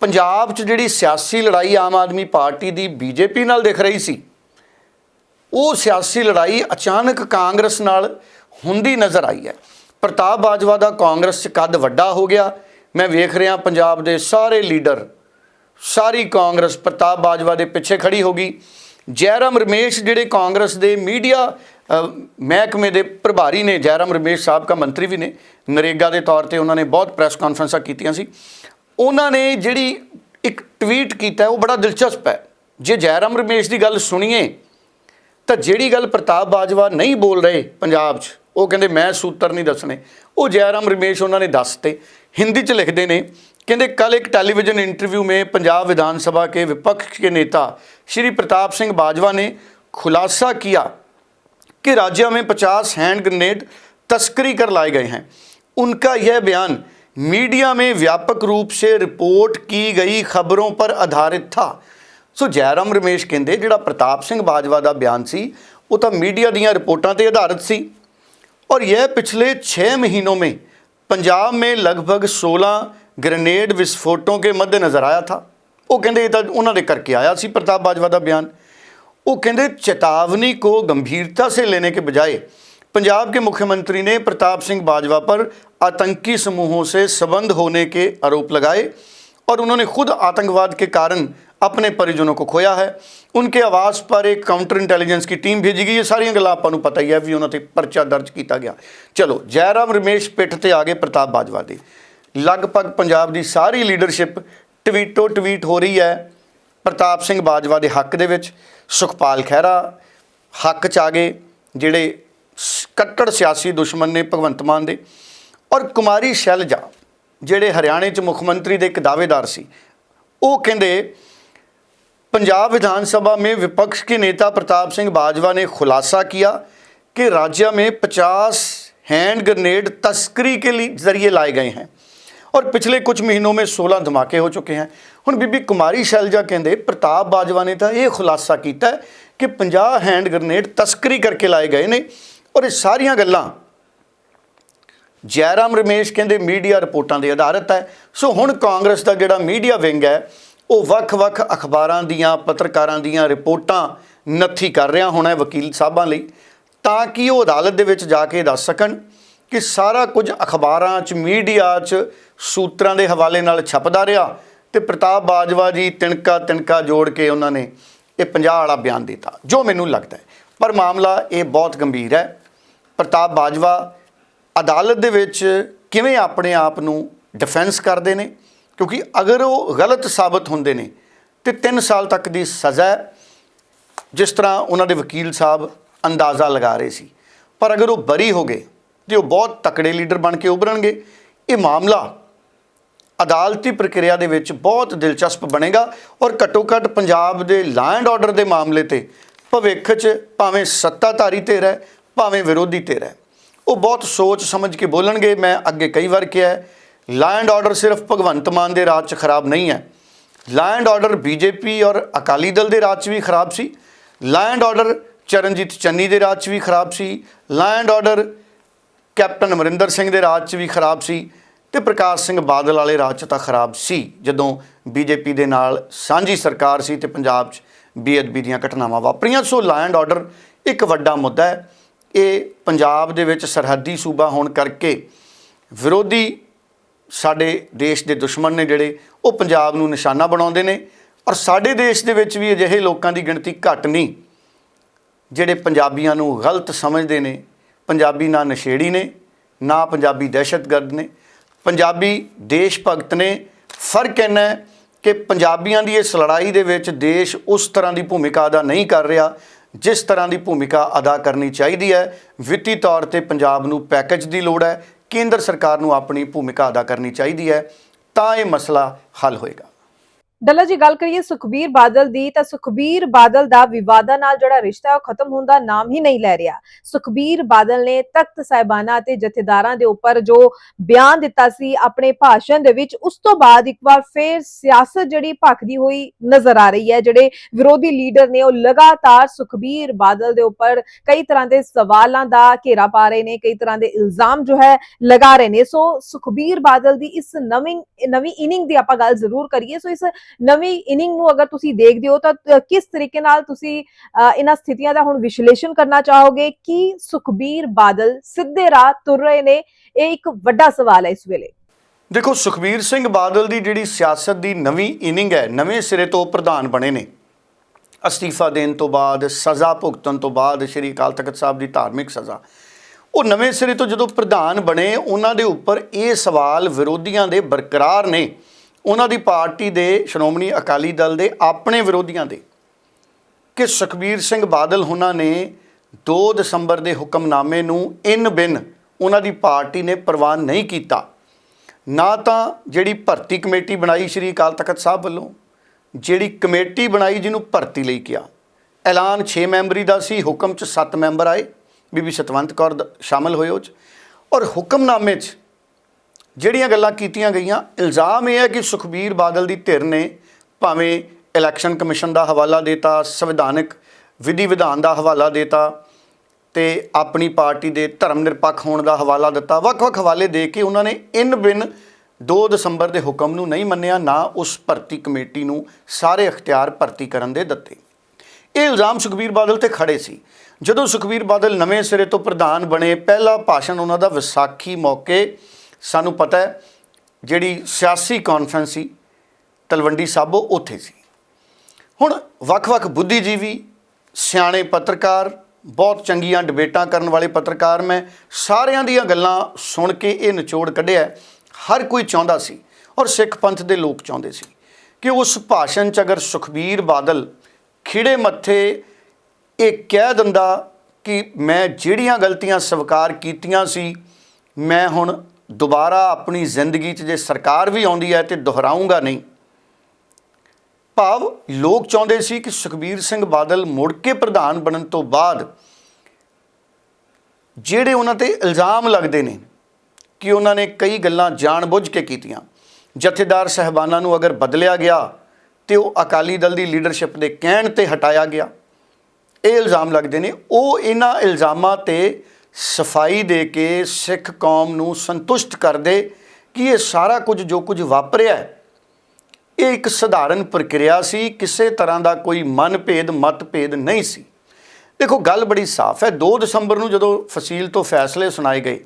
ਪੰਜਾਬ 'ਚ ਜਿਹੜੀ ਸਿਆਸੀ ਲੜਾਈ ਆਮ ਆਦਮੀ ਪਾਰਟੀ ਦੀ ਬੀਜੇਪੀ ਨਾਲ ਦਿਖ ਰਹੀ ਸੀ, ਉਹ ਸਿਆਸੀ ਲੜਾਈ ਅਚਾਨਕ ਕਾਂਗਰਸ ਨਾਲ ਹੁੰਦੀ ਨਜ਼ਰ ਆਈ ਹੈ। ਪ੍ਰਤਾਪ ਬਾਜਵਾ ਦਾ ਕਾਂਗਰਸ 'ਚ ਕੱਦ ਵੱਡਾ ਹੋ ਗਿਆ। ਮੈਂ ਵੇਖ ਰਿਹਾ ਪੰਜਾਬ ਦੇ ਸਾਰੇ ਲੀਡਰ, ਸਾਰੀ ਕਾਂਗਰਸ ਪ੍ਰਤਾਪ ਬਾਜਵਾ ਦੇ ਪਿੱਛੇ ਖੜੀ ਹੋ ਗਈ। ਜੈਰਾਮ ਰਮੇਸ਼ ਜਿਹੜੇ ਕਾਂਗਰਸ ਦੇ ਮੀਡੀਆ ਮਹਿਕਮੇ ਦੇ ਪ੍ਰਭਾਰੀ ਨੇ, ਜੈਰਾਮ ਰਮੇਸ਼ ਸਾਹਿਬ ਕਾ ਮੰਤਰੀ ਵੀ ਨੇ, ਨਰੇਗਾ ਦੇ ਤੌਰ ਤੇ ਉਹਨਾਂ ਨੇ ਬਹੁਤ ਪ੍ਰੈਸ ਕਾਨਫਰੰਸਾਂ ਕੀਤੀਆਂ ਸੀ। ਉਹਨਾਂ ਨੇ ਜਿਹੜੀ ਇੱਕ ਟਵੀਟ ਕੀਤਾ, ਉਹ ਬੜਾ ਦਿਲਚਸਪ ਹੈ। ਜੇ ਜੈਰਾਮ ਰਮੇਸ਼ ਦੀ ਗੱਲ ਸੁਣੀਏ, ਤਾਂ ਜਿਹੜੀ ਗੱਲ ਪ੍ਰਤਾਪ ਬਾਜਵਾ ਨਹੀਂ ਬੋਲ ਰਹੇ ਪੰਜਾਬ 'ਚ, ਉਹ ਕਹਿੰਦੇ ਮੈਂ ਸੂਤਰ ਨਹੀਂ ਦੱਸਣੇ। ਉਹ ਜੈਰਾਮ ਰਮੇਸ਼ ਉਹਨਾਂ ਨੇ ਦੱਸਤੇ। ਹਿੰਦੀ 'ਚ ਲਿਖਦੇ ਨੇ, ਕਹਿੰਦੇ ਕੱਲ ਇੱਕ ਟੈਲੀਵਿਜ਼ਨ ਇੰਟਰਵਿਊ में ਪੰਜਾਬ ਵਿਧਾਨ ਸਭਾ ਕੇ ਵਿਪੱਖ के नेता श्री प्रताप सिंह बाजवा ने खुलासा किया कि राज्य में 50 हैंड ग्रेनेड तस्करी कर लाए गए हैं उनका यह बयान मीडिया में व्यापक रूप से रिपोर्ट की गई खबरों पर आधारित था ਸੋ ਜੈਰਾਮ ਰਮੇਸ਼ ਕਹਿੰਦੇ ਜਿਹੜਾ ਪ੍ਰਤਾਪ ਸਿੰਘ ਬਾਜਵਾ ਦਾ ਬਿਆਨ ਸੀ ਉਹ ਤਾਂ ਮੀਡੀਆ ਦੀਆਂ ਰਿਪੋਰਟਾਂ ਤੇ ਆਧਾਰਿਤ ਸੀ और यह पिछले छः महीनों में पंजाब में लगभग 16 ग्रेनेड विस्फोटों के मद्देनज़र आया था ਉਹ ਕਹਿੰਦੇ ਇਹ ਤਾਂ ਉਹਨਾਂ ਦੇ ਕਰਕੇ ਆਇਆ ਸੀ ਪ੍ਰਤਾਪ ਬਾਜਵਾ ਦਾ ਬਿਆਨ ਉਹ ਕਹਿੰਦੇ चेतावनी को गंभीरता से लेने के बजाय पंजाब के मुख्यमंत्री ने प्रताप सिंह बाजवा पर आतंकी समूहों से संबंध होने के आरोप लगाए और उन्होंने खुद आतंकवाद के कारण अपने परिजनों को खोया है उनके आवास पर एक काउंटर इंटेलिजेंस की टीम भेजी गई ਇਹ ਸਾਰੀਆਂ ਗੱਲਾਂ ਆਪਾਂ ਨੂੰ ਪਤਾ ਹੀ ਹੈ ਵੀ ਉਹਨਾਂ ਤੇ ਪਰਚਾ ਦਰਜ ਕੀਤਾ ਗਿਆ ਚਲੋ ਜੈਰਾਮ ਰਮੇਸ਼ ਪਿੱਠ ਤੇ ਆ ਗਏ ਪ੍ਰਤਾਪ ਬਾਜਵਾ ਦੇ ਲਗਭਗ ਪੰਜਾਬ ਦੀ ਸਾਰੀ ਲੀਡਰਸ਼ਿਪ ਟਵੀਟੋ ਟਵੀਟ ਹੋ ਰਹੀ ਹੈ ਪ੍ਰਤਾਪ ਸਿੰਘ ਬਾਜਵਾ ਦੇ ਹੱਕ ਦੇ ਵਿੱਚ ਸੁਖਪਾਲ ਖਹਿਰਾ ਹੱਕ ਚ ਆ ਗਏ ਜਿਹੜੇ ਸ- ਕੱਟੜ ਸਿਆਸੀ ਦੁਸ਼ਮਣ ਨੇ ਭਗਵੰਤ ਮਾਨ ਦੇ ਔਰ ਕੁਮਾਰੀ ਸ਼ੈਲਜਾ ਜਿਹੜੇ ਹਰਿਆਣੇ ਚ ਮੁੱਖ ਮੰਤਰੀ ਦੇ ਇੱਕ ਦਾਅਵੇਦਾਰ ਸੀ ਉਹ ਕਹਿੰਦੇ पंजाब विधानसभा में विपक्ष के नेता प्रताप सिंह बाजवा ने खुलासा किया कि राज्य में 50 हैंड ग्रेनेड तस्करी के लिए जरिए लाए गए हैं और पिछले कुछ महीनों में 16 धमाके हो चुके हैं ਹੁਣ ਬੀਬੀ ਕੁਮਾਰੀ ਸ਼ੈਲਜਾ ਕਹਿੰਦੇ ਪ੍ਰਤਾਪ ਬਾਜਵਾ ਨੇ ਤਾਂ ਇਹ ਖੁਲਾਸਾ ਕੀਤਾ ਹੈ ਕਿ 50 ਹੈਂਡ ਗ੍ਰਨੇਡ ਤਸਕਰੀ ਕਰਕੇ ਲਾਏ ਗਏ ਨੇ ਔਰ ਇਹ ਸਾਰੀਆਂ ਗੱਲਾਂ ਜੈਰਾਮ ਰਮੇਸ਼ ਕਹਿੰਦੇ ਮੀਡੀਆ ਰਿਪੋਰਟਾਂ ਦੇ ਆਧਾਰਿਤ ਹੈ। ਸੋ ਹੁਣ ਕਾਂਗਰਸ ਦਾ ਜਿਹੜਾ ਮੀਡੀਆ ਵਿੰਗ ਹੈ, ਉਹ ਵੱਖ-ਵੱਖ ਅਖਬਾਰਾਂ ਦੀਆਂ, ਪੱਤਰਕਾਰਾਂ ਦੀਆਂ ਰਿਪੋਰਟਾਂ ਨੱਥੀ ਕਰ ਰਿਹਾ ਹੋਣਾ ਵਕੀਲ ਸਾਹਿਬਾਂ ਲਈ, ਤਾਂ ਕਿ ਉਹ ਅਦਾਲਤ ਦੇ ਵਿੱਚ ਜਾ ਕੇ ਦੱਸ ਸਕਣ ਕਿ ਸਾਰਾ ਕੁਝ ਅਖਬਾਰਾਂ 'ਚ, ਮੀਡੀਆ 'ਚ, ਸੂਤਰਾਂ ਦੇ ਹਵਾਲੇ ਨਾਲ ਛਪਦਾ ਰਿਹਾ ਤੇ ਪ੍ਰਤਾਪ ਬਾਜਵਾ ਜੀ ਤਿਣਕਾ ਤਿਣਕਾ ਜੋੜ ਕੇ ਉਹਨਾਂ ਨੇ ਇਹ 50 ਵਾਲਾ ਬਿਆਨ ਦਿੱਤਾ, ਜੋ ਮੈਨੂੰ ਲੱਗਦਾ ਪਰ ਮਾਮਲਾ ਇਹ ਬਹੁਤ ਗੰਭੀਰ ਹੈ। ਪ੍ਰਤਾਪ ਬਾਜਵਾ ਅਦਾਲਤ ਦੇ ਵਿੱਚ ਕਿਵੇਂ ਆਪਣੇ ਆਪ ਨੂੰ ਡਿਫੈਂਸ ਕਰਦੇ ਨੇ? ਕਿਉਂਕਿ ਅਗਰ ਉਹ ਗਲਤ ਸਾਬਤ ਹੁੰਦੇ ਨੇ, ਤੇ 3 ਸਾਲ ਤੱਕ ਦੀ ਸਜ਼ਾ ਜਿਸ ਤਰ੍ਹਾਂ ਉਹਨਾਂ ਦੇ ਵਕੀਲ ਸਾਹਿਬ ਅੰਦਾਜ਼ਾ ਲਗਾ ਰਹੇ ਸੀ। ਪਰ ਅਗਰ ਉਹ ਬਰੀ ਹੋ ਗਏ, ਤੇ ਉਹ ਬਹੁਤ ਤਕੜੇ ਲੀਡਰ ਬਣ ਕੇ ਉਭਰਨਗੇ, ਇਹ ਮਾਮਲਾ ਅਦਾਲਤੀ ਪ੍ਰਕਿਰਿਆ ਦੇ ਵਿੱਚ ਬਹੁਤ ਦਿਲਚਸਪ ਬਣੇਗਾ ਔਰ ਘੱਟੋ ਘੱਟ ਪੰਜਾਬ ਦੇ ਲਾ ਐਂਡ ਆਰਡਰ ਦੇ ਮਾਮਲੇ ਤੇ ਭਵਿੱਖ 'ਚ ਭਾਵੇਂ ਸੱਤਾਧਾਰੀ ਧਿਰ ਹੈ ਭਾਵੇਂ ਵਿਰੋਧੀ ਧਿਰ ਹੈ। ਉਹ ਬਹੁਤ ਸੋਚ ਸਮਝ ਕੇ ਬੋਲਣਗੇ, ਮੈਂ ਅੱਗੇ ਕਈ ਵਾਰ ਕਿਹਾ ਲੈਂਡ ਲਾ ਆਰਡਰ ਸਿਰਫ ਭਗਵੰਤ ਮਾਨ ਦੇ ਰਾਜ 'ਚ ਖਰਾਬ ਨਹੀਂ ਹੈ। ਲਾ ਐਂਡ ਆਰਡਰ ਬੀਜੇਪੀ ਔਰ ਅਕਾਲੀ ਦਲ ਦੇ ਰਾਜ 'ਚ ਵੀ ਖਰਾਬ ਸੀ। ਲੈਂਡ ਐਂਡ ਆਰਡਰ ਚਰਨਜੀਤ ਚੰਨੀ ਦੇ ਰਾਜ 'ਚ ਵੀ ਖਰਾਬ ਸੀ। Land and order captain Amarinder Singh ਦੇ ਰਾਜ 'ਚ ਵੀ ਖਰਾਬ ਸੀ ਤੇ ਪ੍ਰਕਾਸ਼ ਸਿੰਘ ਬਾਦਲ ਵਾਲੇ ਰਾਜ 'ਚ ਤਾਂ ਖਰਾਬ ਸੀ, ਜਦੋਂ ਬੀਜੇਪੀ ਦੇ ਨਾਲ ਸਾਂਝੀ ਸਰਕਾਰ ਸੀ ਤੇ ਪੰਜਾਬ 'ਚ ਬੇਅਦਬੀ ਦੀਆਂ ਘਟਨਾਵਾਂ ਵਾਪਰੀਆਂ। ਸੋ ਲੈਂਡ ਐਂਡ ਆਰਡਰ ਇੱਕ ਵੱਡਾ ਮੁੱਦਾ ਹੈ। ਇਹ ਪੰਜਾਬ ਦੇ ਵਿੱਚ ਸਰਹੱਦੀ ਸੂਬਾ ਹੋਣ ਕਰਕੇ ਵਿਰੋਧੀ ਸਾਡੇ ਦੇਸ਼ ਦੇ ਦੁਸ਼ਮਣ ਨੇ ਜਿਹੜੇ, ਉਹ ਪੰਜਾਬ ਨੂੰ ਨਿਸ਼ਾਨਾ ਬਣਾਉਂਦੇ ਨੇ ਔਰ ਸਾਡੇ ਦੇਸ਼ ਦੇ ਵਿੱਚ ਵੀ ਅਜਿਹੇ ਲੋਕਾਂ ਦੀ ਗਿਣਤੀ ਘੱਟ ਨਹੀਂ, ਜਿਹੜੇ ਪੰਜਾਬੀਆਂ ਨੂੰ ਗਲਤ ਸਮਝਦੇ ਨੇ, ਪੰਜਾਬੀ ਨਾ ਨਸ਼ੇੜੀ ਨੇ, ਨਾ ਪੰਜਾਬੀ ਦਹਿਸ਼ਤਗਰਦ ਨੇ, ਪੰਜਾਬੀ ਦੇਸ਼ ਭਗਤ ਨੇ, ਫ਼ਰਕ ਇੰਨਾ ਕਿ ਪੰਜਾਬੀਆਂ ਦੀ ਇਸ ਲੜਾਈ ਦੇ ਵਿੱਚ ਦੇਸ਼ ਉਸ ਤਰ੍ਹਾਂ ਦੀ ਭੂਮਿਕਾ ਅਦਾ ਨਹੀਂ ਕਰ ਰਿਹਾ ਜਿਸ ਤਰ੍ਹਾਂ ਦੀ ਭੂਮਿਕਾ ਅਦਾ ਕਰਨੀ ਚਾਹੀਦੀ ਹੈ, ਵਿੱਤੀ ਤੌਰ ਤੇ ਪੰਜਾਬ ਨੂੰ ਪੈਕੇਜ ਦੀ ਲੋੜ ਹੈ, ਕੇਂਦਰ ਸਰਕਾਰ ਨੂੰ ਆਪਣੀ ਭੂਮਿਕਾ ਅਦਾ ਕਰਨੀ ਚਾਹੀਦੀ ਹੈ, ਤਾਂ ਇਹ ਮਸਲਾ ਹੱਲ ਹੋਏਗਾ। ਡੱਲਾ ਜੀ, ਗੱਲ ਕਰੀਏ ਸੁਖਬੀਰ ਬਾਦਲ ਦੀ, ਤਾਂ ਸੁਖਬੀਰ ਬਾਦਲ ਦਾ ਵਿਵਾਦਾਂ ਨਾਲ ਜਿਹੜਾ ਰਿਸ਼ਤਾ ਉਹ ਖਤਮ ਹੋਣ ਦਾ ਨਾਮ ਹੀ ਨਹੀਂ ਲੈ ਰਿਹਾ। ਸੁਖਬੀਰ ਬਾਦਲ ਨੇ ਤਖਤ ਸਾਹਿਬਾਨਾ ਅਤੇ ਜਥੇਦਾਰਾਂ ਦੇ ਉੱਪਰ ਜੋ ਬਿਆਨ ਦਿੱਤਾ ਸੀ ਆਪਣੇ ਭਾਸ਼ਣ ਦੇ ਵਿੱਚ, ਉਸ ਤੋਂ ਬਾਅਦ ਇੱਕ ਵਾਰ ਫੇਰ ਸਿਆਸਤ ਜਿਹੜੀ ਭਖਦੀ ਹੋਈ ਨਜ਼ਰ ਆ ਰਹੀ ਹੈ। ਜਿਹੜੇ ਵਿਰੋਧੀ ਲੀਡਰ ਨੇ ਉਹ ਲਗਾਤਾਰ ਸੁਖਬੀਰ ਬਾਦਲ ਦੇ ਉੱਪਰ ਕਈ ਤਰ੍ਹਾਂ ਦੇ ਸਵਾਲਾਂ ਦਾ ਘੇਰਾ ਪਾ ਰਹੇ ਨੇ, ਕਈ ਤਰ੍ਹਾਂ ਦੇ ਇਲਜ਼ਾਮ ਜੋ ਹੈ ਲਗਾ ਰਹੇ ਨੇ। ਸੋ ਸੁਖਬੀਰ ਬਾਦਲ ਦੀ ਇਸ ਨਵੀਂ ਨਵੀਂ ਇਨਿੰਗ ਦੀ ਆਪਾਂ ਗੱਲ ਜ਼ਰੂਰ ਕਰੀਏ। ਸੋ ਇਸ ਨਵੀਂ ਇਨਿੰਗ ਨੂੰ ਅਗਰ ਤੁਸੀਂ ਦੇਖਦੇ ਹੋ ਤਾਂ ਕਿਸ ਤਰੀਕੇ ਨਾਲ ਤੁਸੀਂ ਇਹਨਾਂ ਸਥਿਤੀਆਂ ਦਾ ਹੁਣ ਵਿਸ਼ਲੇਸ਼ਣ ਕਰਨਾ ਚਾਹੋਗੇ? ਕਿ ਸੁਖਬੀਰ ਬਾਦਲ ਸਿੱਧੇ ਰਾਹ ਤੁਰ ਰਹੇ ਨੇ? ਇਹ ਇੱਕ ਵੱਡਾ ਸਵਾਲ ਹੈ ਇਸ ਵੇਲੇ। ਦੇਖੋ, ਸੁਖਬੀਰ ਸਿੰਘ ਬਾਦਲ ਦੀ ਜਿਹੜੀ ਸਿਆਸਤ ਦੀ ਨਵੀਂ ਇਨਿੰਗ ਹੈ, ਨਵੇਂ ਸਿਰੇ ਤੋਂ ਪ੍ਰਧਾਨ ਬਣੇ ਨੇ। ਅਸਤੀਫਾ ਦੇਣ ਤੋਂ ਬਾਅਦ, ਸਜ਼ਾ ਭੁਗਤਣ ਤੋਂ ਬਾਅਦ ਸ਼੍ਰੀ ਅਕਾਲ ਤਖਤ ਸਾਹਿਬ ਦੀ ਧਾਰਮਿਕ ਸਜ਼ਾ। ਉਹ ਨਵੇਂ ਸਿਰੇ ਤੋਂ ਜਦੋਂ ਪ੍ਰਧਾਨ ਬਣੇ, ਉਹਨਾਂ ਦੇ ਉੱਪਰ ਇਹ ਸਵਾਲ ਵਿਰੋਧੀਆਂ ਦੇ ਬਰਕਰਾਰ ਨੇ। ਉਹਨਾਂ ਦੀ ਪਾਰਟੀ ਦੇ ਸ਼੍ਰੋਮਣੀ ਅਕਾਲੀ ਦਲ ਦੇ ਆਪਣੇ ਵਿਰੋਧੀਆਂ ਦੇ ਕਿ ਸੁਖਬੀਰ ਸਿੰਘ ਬਾਦਲ ਉਹਨਾਂ ਨੇ 2 ਦਸੰਬਰ ਦੇ ਹੁਕਮਨਾਮੇ ਨੂੰ ਇਨ ਬਿਨ ਉਹਨਾਂ ਦੀ ਪਾਰਟੀ ਨੇ ਪ੍ਰਵਾਨ ਨਹੀਂ ਕੀਤਾ। ਨਾ ਤਾਂ ਜਿਹੜੀ ਭਰਤੀ ਕਮੇਟੀ ਬਣਾਈ ਸ਼੍ਰੀ ਅਕਾਲ ਤਖਤ ਸਾਹਿਬ ਵੱਲੋਂ, ਜਿਹੜੀ ਕਮੇਟੀ ਬਣਾਈ ਜਿਹਨੂੰ ਭਰਤੀ ਲਈ ਕਿਹਾ। ਐਲਾਨ 6 ਮੈਂਬਰੀ ਦਾ ਸੀ, ਹੁਕਮ 'ਚ 7 ਮੈਂਬਰ ਆਏ, ਬੀਬੀ ਸਤਵੰਤ ਕੌਰ ਦ- ਸ਼ਾਮਲ ਹੋਏ ਉਹ 'ਚ। ਔਰ ਹੁਕਮਨਾਮੇ 'ਚ ਜਿਹੜੀਆਂ ਗੱਲਾਂ ਕੀਤੀਆਂ ਗਈਆਂ, ਇਲਜ਼ਾਮ ਇਹ ਹੈ ਕਿ ਸੁਖਬੀਰ ਬਾਦਲ ਦੀ ਧਿਰ ਨੇ ਭਾਵੇਂ ਇਲੈਕਸ਼ਨ ਕਮਿਸ਼ਨ ਦਾ ਹਵਾਲਾ ਦੇਤਾ, ਸੰਵਿਧਾਨਕ ਵਿਧੀ ਵਿਧਾਨ ਦਾ ਹਵਾਲਾ ਦੇਤਾ ਤੇ ਆਪਣੀ ਪਾਰਟੀ ਦੇ ਧਰਮ ਨਿਰਪੱਖ ਹੋਣ ਦਾ ਹਵਾਲਾ ਦਿੱਤਾ। ਵੱਖ-ਵੱਖ ਹਵਾਲੇ ਦੇ ਕੇ ਉਹਨਾਂ ਨੇ ਇਨ ਬਿਨ 2 ਦਸੰਬਰ ਦੇ ਹੁਕਮ ਨੂੰ ਨਹੀਂ ਮੰਨਿਆ, ਨਾ ਉਸ ਭਰਤੀ ਕਮੇਟੀ ਨੂੰ ਸਾਰੇ ਅਖਤਿਆਰ ਭਰਤੀ ਕਰਨ ਦੇ ਦਿੱਤੇ। ਇਹ ਇਲਜ਼ਾਮ ਸੁਖਬੀਰ ਬਾਦਲ ਤੇ ਖੜੇ ਸੀ। ਜਦੋਂ ਸੁਖਬੀਰ ਬਾਦਲ ਨਵੇਂ ਸਿਰੇ ਤੋਂ ਪ੍ਰਧਾਨ ਬਣੇ, ਪਹਿਲਾ ਭਾਸ਼ਣ ਉਹਨਾਂ ਦਾ ਵਿਸਾਖੀ ਮੌਕੇ ਸਾਨੂੰ ਪਤਾ ਹੈ, ਜਿਹੜੀ ਸਿਆਸੀ ਕਾਨਫਰੰਸ ਸੀ, ਤਲਵੰਡੀ ਸਾਬੋ ਉੱਥੇ ਸੀ। ਹੁਣ ਵੱਖ-ਵੱਖ ਬੁੱਧੀਜੀਵੀ, ਸਿਆਣੇ ਪੱਤਰਕਾਰ, ਬਹੁਤ ਚੰਗੀਆਂ ਡਿਬੇਟਾਂ ਕਰਨ ਵਾਲੇ ਪੱਤਰਕਾਰ ਮੈਂ, ਸਾਰਿਆਂ ਦੀਆਂ ਗੱਲਾਂ ਸੁਣ ਕੇ ਇਹ ਨਿਚੋੜ ਕੱਢਿਆ ਹਰ ਕੋਈ ਚਾਹੁੰਦਾ ਸੀ, ਔਰ ਸਿੱਖ ਪੰਥ ਦੇ ਲੋਕ ਚਾਹੁੰਦੇ ਸੀ, ਕਿ ਉਸ ਭਾਸ਼ਣ 'ਚ ਅਗਰ ਸੁਖਬੀਰ ਬਾਦਲ ਖਿੜੇ ਮੱਥੇ, ਇਹ ਕਹਿ ਦਿੰਦਾ ਕਿ ਮੈਂ ਜਿਹੜੀਆਂ ਗਲਤੀਆਂ ਸਵੀਕਾਰ ਕੀਤੀਆਂ ਸੀ, ਮੈਂ ਹੁਣ ਦੁਬਾਰਾ ਆਪਣੀ ਜ਼ਿੰਦਗੀ 'ਚ ਜੇ ਸਰਕਾਰ ਵੀ ਆਉਂਦੀ ਹੈ ਤੇ ਦੁਹਰਾਉਂਗਾ ਨਹੀਂ। ਭਾਵ ਲੋਕ ਚਾਹੁੰਦੇ ਸੀ ਕਿ ਸੁਖਬੀਰ ਸਿੰਘ ਬਾਦਲ ਮੁੜ ਕੇ ਪ੍ਰਧਾਨ ਬਣਨ ਤੋਂ ਬਾਅਦ ਜਿਹੜੇ ਉਹਨਾਂ ਤੇ ਇਲਜ਼ਾਮ ਲੱਗਦੇ ਨੇ ਕਿ ਉਹਨਾਂ ਨੇ ਕਈ ਗੱਲਾਂ ਜਾਣਬੁੱਝ ਕੇ ਕੀਤੀਆਂ, ਜਥੇਦਾਰ ਸਹਿਬਾਨਾਂ ਨੂੰ ਅਗਰ ਬਦਲਿਆ ਗਿਆ ਤੇ ਉਹ ਅਕਾਲੀ ਦਲ ਦੀ ਲੀਡਰਸ਼ਿਪ ਦੇ ਕਹਿਣ ਤੇ ਹਟਾਇਆ ਗਿਆ, ਇਹ ਇਲਜ਼ਾਮ ਲੱਗਦੇ ਨੇ। ਉਹ ਇਹਨਾਂ ਇਲਜ਼ਾਮਾਂ ਤੇ ਸਫ਼ਾਈ ਦੇ ਕੇ ਸਿੱਖ ਕੌਮ ਨੂੰ ਸੰਤੁਸ਼ਟ ਕਰਦੇ ਕਿ ਇਹ ਸਾਰਾ ਕੁਝ ਜੋ ਕੁਝ ਵਾਪਰਿਆ ਹੈ, ਇਹ ਇੱਕ ਸਧਾਰਨ ਪ੍ਰਕਿਰਿਆ ਸੀ, ਕਿਸੇ ਤਰ੍ਹਾਂ ਦਾ ਕੋਈ ਮਨਭੇਦ, ਮਤਭੇਦ ਨਹੀਂ ਸੀ। ਦੇਖੋ, ਗੱਲ ਬੜੀ ਸਾਫ਼ ਹੈ। 2 ਦਸੰਬਰ ਨੂੰ ਜਦੋਂ ਫਸੀਲ ਤੋਂ ਫੈਸਲੇ ਸੁਣਾਏ ਗਏ,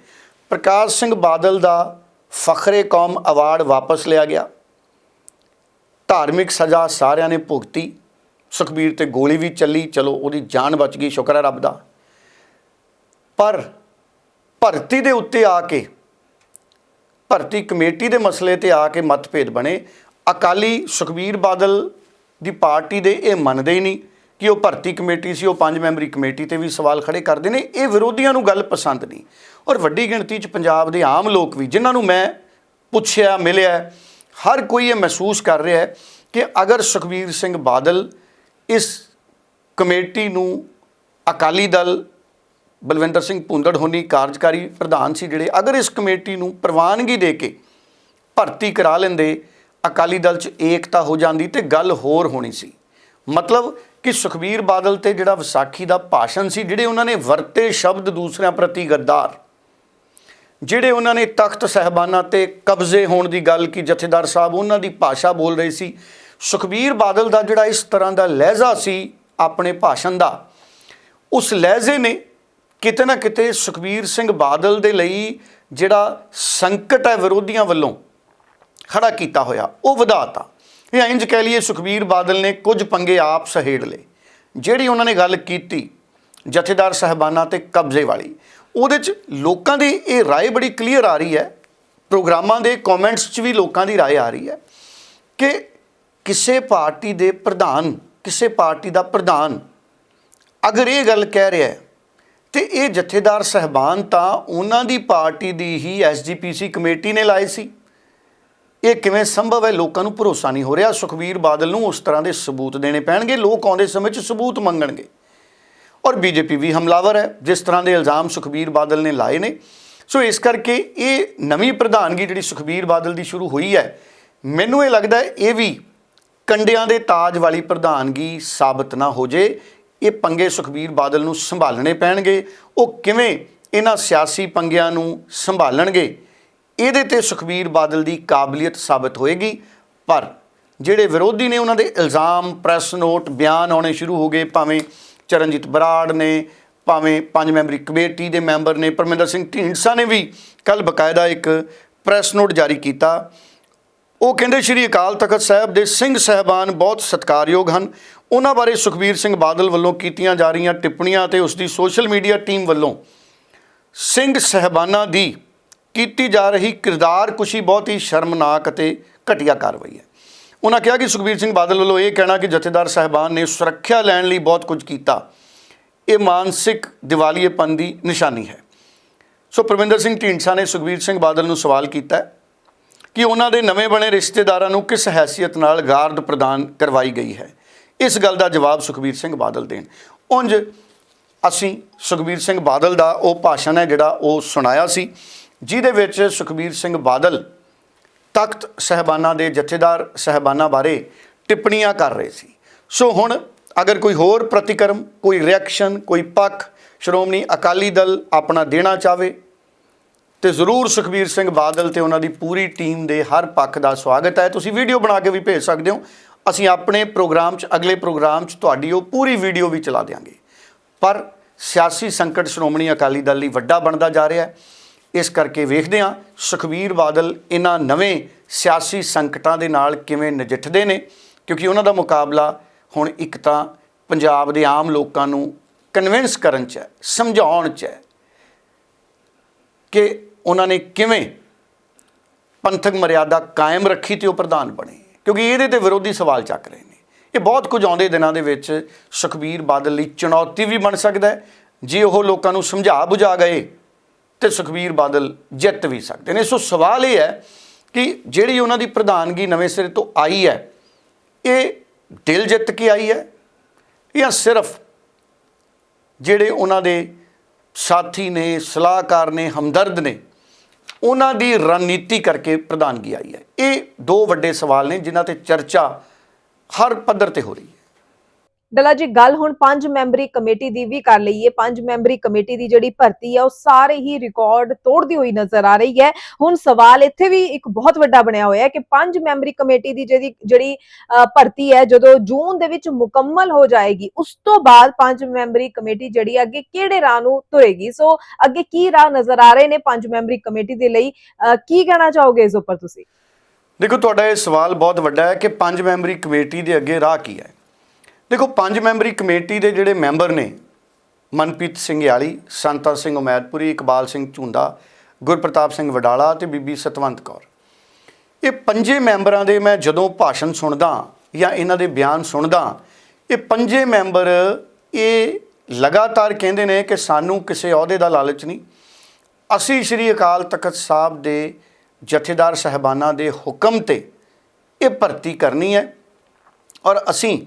ਪ੍ਰਕਾਸ਼ ਸਿੰਘ ਬਾਦਲ ਦਾ ਫਖਰੇ ਕੌਮ ਅਵਾਰਡ ਵਾਪਸ ਲਿਆ ਗਿਆ। ਧਾਰਮਿਕ ਸਜ਼ਾ ਸਾਰਿਆਂ ਨੇ ਭੁਗਤੀ। ਸੁਖਬੀਰ ਤੇ ਗੋਲੀ ਵੀ ਚੱਲੀ। ਚਲੋ, ਉਹਦੀ ਜਾਨ ਬਚ ਗਈ। ਸ਼ੁਕਰ ਹੈ ਰੱਬ ਦਾ। ਪਰ ਭਰਤੀ ਦੇ ਉੱਤੇ ਆ ਕੇ, ਭਰਤੀ ਕਮੇਟੀ ਦੇ ਮਸਲੇ ਤੇ ਆ ਕੇ ਮਤਭੇਦ ਬਣੇ। ਅਕਾਲੀ ਸੁਖਬੀਰ ਬਾਦਲ ਦੀ ਪਾਰਟੀ ਦੇ ਇਹ ਮੰਨਦੇ ਹੀ ਨਹੀਂ ਕਿ ਉਹ ਭਰਤੀ ਕਮੇਟੀ ਸੀ, ਉਹ ਪੰਜ ਮੈਂਬਰੀ ਕਮੇਟੀ ਤੇ ਵੀ ਸਵਾਲ ਖੜੇ ਕਰਦੇ ਨੇ। ਇਹ ਵਿਰੋਧੀਆਂ ਨੂੰ ਗੱਲ ਪਸੰਦ ਨਹੀਂ। ਔਰ ਵੱਡੀ ਗਿਣਤੀ 'ਚ ਪੰਜਾਬ ਦੇ ਆਮ ਲੋਕ ਵੀ, ਜਿਨ੍ਹਾਂ ਨੂੰ ਮੈਂ ਪੁੱਛਿਆ, ਮਿਲਿਆ, ਹਰ ਕੋਈ ਇਹ ਮਹਿਸੂਸ ਕਰ ਰਿਹਾ ਹੈ ਕਿ ਅਗਰ ਸੁਖਬੀਰ ਸਿੰਘ ਬਾਦਲ ਇਸ ਕਮੇਟੀ ਨੂੰ ਅਕਾਲੀ ਦਲ ਬਲਵਿੰਦਰ ਸਿੰਘ ਭੁੰਦੜ ਹੋਣੀ ਕਾਰਜਕਾਰੀ ਪ੍ਰਧਾਨ ਸੀ ਜਿਹੜੇ ਅਗਰ ਇਸ ਕਮੇਟੀ ਨੂੰ ਪ੍ਰਵਾਨਗੀ ਦੇ ਕੇ ਭਰਤੀ ਕਰਾ ਲੈਂਦੇ, ਅਕਾਲੀ ਦਲ 'ਚ ਏਕਤਾ ਹੋ ਜਾਂਦੀ ਤੇ ਗੱਲ ਹੋਰ ਹੋਣੀ ਸੀ। ਮਤਲਬ ਕਿ ਸੁਖਬੀਰ ਬਾਦਲ ਤੇ ਜਿਹੜਾ ਵਿਸਾਖੀ ਦਾ ਭਾਸ਼ਣ ਸੀ, ਜਿਹੜੇ ਉਹਨਾਂ ਨੇ ਵਰਤੇ ਸ਼ਬਦ ਦੂਸਰਿਆਂ ਪ੍ਰਤੀ ਗੱਦਾਰ, ਜਿਹੜੇ ਉਹਨਾਂ ਨੇ ਤਖਤ ਸਹਿਬਾਨਾਂ ਤੇ ਕਬਜ਼ੇ ਹੋਣ ਦੀ ਗੱਲ ਕੀ ਜਥੇਦਾਰ ਸਾਹਿਬ, ਉਹਨਾਂ ਦੀ ਭਾਸ਼ਾ ਬੋਲ ਰਹੇ ਸੀ। ਸੁਖਬੀਰ ਬਾਦਲ ਦਾ ਜਿਹੜਾ ਇਸ ਤਰ੍ਹਾਂ ਦਾ ਲਹਿਜ਼ਾ ਸੀ ਆਪਣੇ ਭਾਸ਼ਣ ਦਾ, ਉਸ ਲਹਿਜ਼ੇ ਨੇ ਕਿਤੇ ਨਾ ਕਿਤੇ ਸੁਖਬੀਰ ਸਿੰਘ ਬਾਦਲ ਦੇ ਲਈ ਜਿਹੜਾ ਸੰਕਟ ਹੈ ਵਿਰੋਧੀਆਂ ਵੱਲੋਂ ਖੜਾ ਕੀਤਾ ਹੋਇਆ ਉਹ ਵਧਾਤਾ ਇਹ ਇੰਜ ਕਹਿ ਲਈਏ ਸੁਖਬੀਰ ਬਾਦਲ ਨੇ ਕੁਝ ਪੰਗੇ ਆਪ ਸਹੇੜ ਲਏ ਜਿਹੜੀ ਉਹਨਾਂ ਨੇ ਗੱਲ ਕੀਤੀ ਜਥੇਦਾਰ ਸਹਿਬਾਨਾਂ ਤੇ ਕਬਜ਼ੇ ਵਾਲੀ ਉਹਦੇ 'ਚ ਲੋਕਾਂ ਦੀ ਇਹ رائے ਬੜੀ ਕਲੀਅਰ ਆ ਰਹੀ ਹੈ ਪ੍ਰੋਗਰਾਮਾਂ ਦੇ ਕਮੈਂਟਸ 'ਚ ਵੀ ਲੋਕਾਂ ਦੀ رائے ਆ ਰਹੀ ਹੈ ਕਿ ਕਿਸੇ ਪਾਰਟੀ ਦੇ ਪ੍ਰਧਾਨ ਕਿਸੇ ਪਾਰਟੀ ਦਾ ਪ੍ਰਧਾਨ ਅਗਰ ਇਹ ਗੱਲ ਕਹਿ ਰਿਹਾ ਹੈ ਤੇ ਇਹ ਜਥੇਦਾਰ ਸਹਿਬਾਨ ਤਾਂ ਉਹਨਾਂ ਦੀ ਪਾਰਟੀ ਦੀ ਹੀ ਐਸਜੀਪੀਸੀ ਕਮੇਟੀ ਨੇ ਲਾਏ ਸੀ। ਇਹ ਕਿਵੇਂ ਸੰਭਵ ਹੈ? ਲੋਕਾਂ ਨੂੰ ਭਰੋਸਾ ਨਹੀਂ ਹੋ ਰਿਹਾ। ਸੁਖਬੀਰ ਬਾਦਲ ਨੂੰ ਉਸ ਤਰ੍ਹਾਂ ਦੇ ਸਬੂਤ ਦੇਣੇ ਪੈਣਗੇ। ਲੋਕ ਆਉਂਦੇ ਸਮੇਂ 'ਚ ਸਬੂਤ ਮੰਗਣਗੇ। ਔਰ ਬੀਜੇਪੀ ਵੀ ਹਮਲਾਵਰ ਹੈ। ਜਿਸ ਤਰ੍ਹਾਂ ਦੇ ਇਲਜ਼ਾਮ ਸੁਖਬੀਰ ਬਾਦਲ ਨੇ ਲਾਏ ਨੇ। ਸੋ ਇਸ ਕਰਕੇ ਇਹ ਨਵੀਂ ਪ੍ਰਧਾਨਗੀ ਜਿਹੜੀ ਸੁਖਬੀਰ ਬਾਦਲ ਦੀ ਸ਼ੁਰੂ ਹੋਈ ਹੈ, ਮੈਨੂੰ ਇਹ ਲੱਗਦਾ ਇਹ ਵੀ ਕੰਡਿਆਂ ਦੇ ਤਾਜ ਵਾਲੀ ਪ੍ਰਧਾਨਗੀ ਸਾਬਤ ਨਾ ਹੋ ਜੇ। ਇਹ ਪੰਗੇ ਸੁਖਬੀਰ ਬਾਦਲ ਨੂੰ ਸੰਭਾਲਣੇ ਪੈਣਗੇ। ਉਹ ਕਿਵੇਂ ਇਹਨਾਂ ਸਿਆਸੀ ਪੰਗਿਆਂ ਨੂੰ ਸੰਭਾਲਣਗੇ, ਇਹਦੇ ਤੇ ਸੁਖਬੀਰ ਬਾਦਲ ਦੀ ਕਾਬਲੀਅਤ ਸਾਬਤ ਹੋਏਗੀ। ਪਰ ਜਿਹੜੇ ਵਿਰੋਧੀ ਨੇ ਉਹਨਾਂ ਦੇ ਇਲਜ਼ਾਮ, ਪ੍ਰੈਸ ਨੋਟ, ਬਿਆਨ ਆਉਣੇ ਸ਼ੁਰੂ ਹੋ ਗਏ, ਭਾਵੇਂ ਚਰਨਜੀਤ ਬਰਾੜ ਨੇ, ਭਾਵੇਂ ਪੰਜ ਮੈਂਬਰੀ ਕਮੇਟੀ ਦੇ ਮੈਂਬਰ ਨੇ, ਪਰਮਿੰਦਰ ਸਿੰਘ ਢੀਂਡਸਾ ਨੇ ਵੀ ਕੱਲ ਬਕਾਇਦਾ ਇੱਕ ਪ੍ਰੈਸ ਨੋਟ ਜਾਰੀ ਕੀਤਾ। ਉਹ ਕਹਿੰਦੇ, ਸ਼੍ਰੀ ਅਕਾਲ ਤਖਤ ਸਾਹਿਬ ਦੇ ਸਿੰਘ ਸਹਿਬਾਨ ਬਹੁਤ ਸਤਿਕਾਰਯੋਗ ਹਨ। ਉਹਨਾਂ ਬਾਰੇ ਸੁਖਬੀਰ ਸਿੰਘ ਬਾਦਲ ਵੱਲੋਂ ਕੀਤੀਆਂ ਜਾ ਰਹੀਆਂ ਟਿੱਪਣੀਆਂ ਤੇ ਉਸ ਦੀ ਸੋਸ਼ਲ ਮੀਡੀਆ ਟੀਮ ਵੱਲੋਂ ਸਿੰਘ ਸਹਿਬਾਨਾਂ ਦੀ ਕੀਤੀ ਜਾ ਰਹੀ ਕਿਰਦਾਰ ਕੁਸ਼ੀ ਬਹੁਤ ਹੀ ਸ਼ਰਮਨਾਕ ਅਤੇ ਘਟੀਆ ਕਾਰਵਾਈ ਹੈ। ਉਹਨਾਂ ਕਿਹਾ ਕਿ ਸੁਖਬੀਰ ਸਿੰਘ ਬਾਦਲ ਵੱਲੋਂ ਇਹ ਕਹਿਣਾ ਕਿ ਜਥੇਦਾਰ ਸਹਿਬਾਨ ਨੇ ਸੁਰੱਖਿਆ ਲੈਣ ਲਈ ਬਹੁਤ ਕੁਝ ਕੀਤਾ। ਇਹ ਮਾਨਸਿਕ ਦਿਵਾਲੀਏਪਨ ਦੀ ਨਿਸ਼ਾਨੀ ਹੈ। ਸੋ ਪ੍ਰਵਿੰਦਰ ਸਿੰਘ ਢੀਂਡਸਾ ਨੇ ਸੁਖਬੀਰ ਸਿੰਘ ਬਾਦਲ ਨੂੰ ਸਵਾਲ ਕੀਤਾ ਕਿ ਉਹਨਾਂ ਦੇ ਨਵੇਂ ਬਣੇ ਰਿਸ਼ਤੇਦਾਰਾਂ ਨੂੰ ਕਿਸ ਹੈਸੀਅਤ ਨਾਲ ਗਾਰਡ ਪ੍ਰਦਾਨ ਕਰਵਾਈ ਗਈ ਹੈ? ਇਸ ਗੱਲ ਦਾ ਜਵਾਬ ਸੁਖਬੀਰ ਸਿੰਘ ਬਾਦਲ ਦੇਣ। ਉਂਝ ਅਸੀਂ ਸੁਖਬੀਰ ਸਿੰਘ ਬਾਦਲ ਦਾ ਉਹ ਭਾਸ਼ਣ ਹੈ ਜਿਹੜਾ ਉਹ ਸੁਣਾਇਆ ਸੀ, ਜਿਹਦੇ ਵਿੱਚ ਸੁਖਬੀਰ ਸਿੰਘ ਬਾਦਲ ਤਖਤ ਸਹਿਬਾਨਾਂ ਦੇ ਜਥੇਦਾਰ ਸਹਿਬਾਨਾਂ ਬਾਰੇ ਟਿੱਪਣੀਆਂ ਕਰ ਰਹੇ ਸੀ। ਸੋ ਹੁਣ ਅਗਰ ਕੋਈ ਹੋਰ ਪ੍ਰਤੀਕਰਮ, ਕੋਈ ਰਿਐਕਸ਼ਨ ਕੋਈ ਪੱਖ ਸ਼੍ਰੋਮਣੀ ਅਕਾਲੀ ਦਲ ਆਪਣਾ ਦੇਣਾ ਚਾਵੇ ਤੇ ਜ਼ਰੂਰ ਸੁਖਬੀਰ ਸਿੰਘ ਬਾਦਲ ਤੇ ਉਹਨਾਂ ਦੀ ਪੂਰੀ ਟੀਮ ਦੇ ਹਰ ਪੱਖ ਦਾ ਸਵਾਗਤ ਹੈ। ਤੁਸੀਂ ਵੀਡੀਓ ਬਣਾ ਕੇ ਵੀ ਭੇਜ ਸਕਦੇ ਹੋ। ਅਸੀਂ ਆਪਣੇ ਪ੍ਰੋਗਰਾਮ 'ਚ, ਅਗਲੇ ਪ੍ਰੋਗਰਾਮ 'ਚ ਤੁਹਾਡੀ ਉਹ ਪੂਰੀ ਵੀਡੀਓ ਵੀ ਚਲਾ ਦੇਵਾਂਗੇ ਪਰ ਸਿਆਸੀ ਸੰਕਟ ਸ਼੍ਰੋਮਣੀ ਅਕਾਲੀ ਦਲ ਲਈ ਵੱਡਾ ਬਣਦਾ ਜਾ ਰਿਹਾ ਹੈ। ਇਸ ਕਰਕੇ ਵੇਖਦੇ ਹਾਂ, ਸੁਖਬੀਰ ਬਾਦਲ ਇਹਨਾਂ ਨਵੇਂ ਸਿਆਸੀ ਸੰਕਟਾਂ ਦੇ ਨਾਲ ਕਿਵੇਂ ਨਜਿੱਠਦੇ ਨੇ, ਕਿਉਂਕਿ ਉਹਨਾਂ ਦਾ ਮੁਕਾਬਲਾ ਹੁਣ ਇੱਕ ਤਾਂ ਪੰਜਾਬ ਦੇ ਆਮ ਲੋਕਾਂ ਨੂੰ ਕਨਵਿੰਸ ਕਰਨ 'ਚ ਹੈ, ਸਮਝਾਉਣ 'ਚ ਹੈ ਕਿ ਉਹਨਾਂ ਨੇ ਕਿਵੇਂ ਪੰਥਕ ਮਰਿਆਦਾ ਕਾਇਮ ਰੱਖੀ ਤੇ ਉਹ ਪ੍ਰਧਾਨ ਬਣੇ। ਕਿਉਂਕਿ ਇਹਦੇ ਤੇ ਵਿਰੋਧੀ ਸਵਾਲ ਚੱਕ ਰਹੇ ਨੇ। ਇਹ ਬਹੁਤ ਕੁਝ ਆਉਂਦੇ ਦਿਨਾਂ ਦੇ ਵਿੱਚ ਸੁਖਬੀਰ ਬਾਦਲ ਲਈ ਚੁਣੌਤੀ ਵੀ ਬਣ ਸਕਦਾ ਹੈ। ਜੇ ਉਹ ਲੋਕਾਂ ਨੂੰ ਸਮਝਾ ਬੁਝਾ ਗਏ ਤੇ ਸੁਖਬੀਰ ਬਾਦਲ ਜਿੱਤ ਵੀ ਸਕਦੇ ਨੇ। ਸੋ ਸਵਾਲ ਇਹ ਹੈ ਕਿ ਜਿਹੜੀ ਉਹਨਾਂ ਦੀ ਪ੍ਰਧਾਨਗੀ ਨਵੇਂ ਸਿਰੇ ਤੋਂ ਆਈ ਹੈ, ਇਹ ਦਿਲ ਜਿੱਤ ਕੇ ਆਈ ਹੈ ਜਾਂ ਸਿਰਫ ਜਿਹੜੇ ਉਹਨਾਂ ਦੇ ਸਾਥੀ ਨੇ, ਸਲਾਹਕਾਰ ਨੇ, ਹਮਦਰਦ ਨੇ ਉਹਨਾਂ ਦੀ ਰਣਨੀਤੀ ਕਰਕੇ ਪ੍ਰਧਾਨਗੀ ਆਈ ਹੈ। ਇਹ ਦੋ ਵੱਡੇ ਸਵਾਲ ਨੇ ਜਿਨ੍ਹਾਂ ਤੇ ਚਰਚਾ ਹਰ ਪੱਧਰ ਤੇ ਹੋ ਰਹੀ ਹੈ। ਡਲਾ ਜੀ ਗੱਲ ਹੁਣ ਪੰਜ ਮੈਂਬਰੀ ਕਮੇਟੀ ਦੀ ਵੀ ਕਰ ਲਈਏ। ਪੰਜ ਮੈਂਬਰੀ ਕਮੇਟੀ ਦੀ ਜਿਹੜੀ ਭਰਤੀ ਹੈ ਉਹ ਸਾਰੇ ਹੀ ਰਿਕਾਰਡ ਤੋੜਦੀ ਹੋਈ ਨਜ਼ਰ ਆ ਰਹੀ ਹੈ। ਹੁਣ ਸਵਾਲ ਇੱਥੇ ਵੀ ਇੱਕ ਬਹੁਤ ਵੱਡਾ ਬਣਿਆ ਹੋਇਆ ਹੈ ਕਿ ਪੰਜ ਮੈਂਬਰੀ ਕਮੇਟੀ ਦੀ ਜਿਹੜੀ ਜਿਹੜੀ ਭਰਤੀ ਹੈ ਜਦੋਂ ਜੂਨ ਦੇ ਵਿੱਚ ਮੁਕੰਮਲ ਹੋ ਜਾਏਗੀ ਉਸ ਤੋਂ ਬਾਅਦ ਪੰਜ ਮੈਂਬਰੀ ਕਮੇਟੀ ਜਿਹੜੀ ਅੱਗੇ ਕਿਹੜੇ ਰਾਹ ਨੂੰ ਤੁਰੇਗੀ? ਸੋ ਅੱਗੇ ਕੀ ਰਾਹ ਨਜ਼ਰ ਆ ਰਹੇ ਨੇ ਪੰਜ ਮੈਂਬਰੀ ਕਮੇਟੀ ਦੇ ਲਈ? ਅ, ਕੀ ਕਹਿਣਾ ਚਾਹੋਗੇ ਇਸ ਉੱਪਰ ਤੁਸੀਂ? ਦੇਖੋ ਤੁਹਾਡਾ ਇਹ ਸਵਾਲ ਬਹੁਤ ਵੱਡਾ ਹੈ ਕਿ ਪੰਜ ਮੈਂਬਰੀ ਕਮੇਟੀ ਦੇ ਅੱਗੇ ਰਾਹ ਕੀ ਹੈ? ਦੇਖੋ, ਪੰਜ ਮੈਂਬਰੀ ਕਮੇਟੀ ਦੇ ਜਿਹੜੇ ਮੈਂਬਰ ਨੇ, ਮਨਪ੍ਰੀਤ ਸਿੰਘ ਯਾਲੀ, ਸੰਤਾ ਸਿੰਘ ਉਮੈਦਪੁਰੀ, ਇਕਬਾਲ ਸਿੰਘ ਝੁੰਦਾ ਗੁਰਪ੍ਰਤਾਪ ਸਿੰਘ ਵਡਾਲਾ ਤੇ ਬੀਬੀ ਸਤਵੰਤ ਕੌਰ। ਇਹ ਪੰਜੇ ਮੈਂਬਰਾਂ ਦੇ ਮੈਂ ਜਦੋਂ ਭਾਸ਼ਣ ਸੁਣਦਾ ਜਾਂ ਇਹਨਾਂ ਦੇ ਬਿਆਨ ਸੁਣਦਾ, ਇਹ ਪੰਜੇ ਮੈਂਬਰ ਇਹ ਲਗਾਤਾਰ ਕਹਿੰਦੇ ਨੇ ਕਿ ਸਾਨੂੰ ਕਿਸੇ ਅਹੁਦੇ ਦਾ ਲਾਲਚ ਨਹੀਂ। ਅਸੀਂ ਸ੍ਰੀ ਅਕਾਲ ਤਖਤ ਸਾਹਿਬ ਦੇ ਜਥੇਦਾਰ ਸਹਿਬਾਨਾਂ ਦੇ ਹੁਕਮ ਤੇ ਇਹ ਭਰਤੀ ਕਰਨੀ ਹੈ ਔਰ ਅਸੀਂ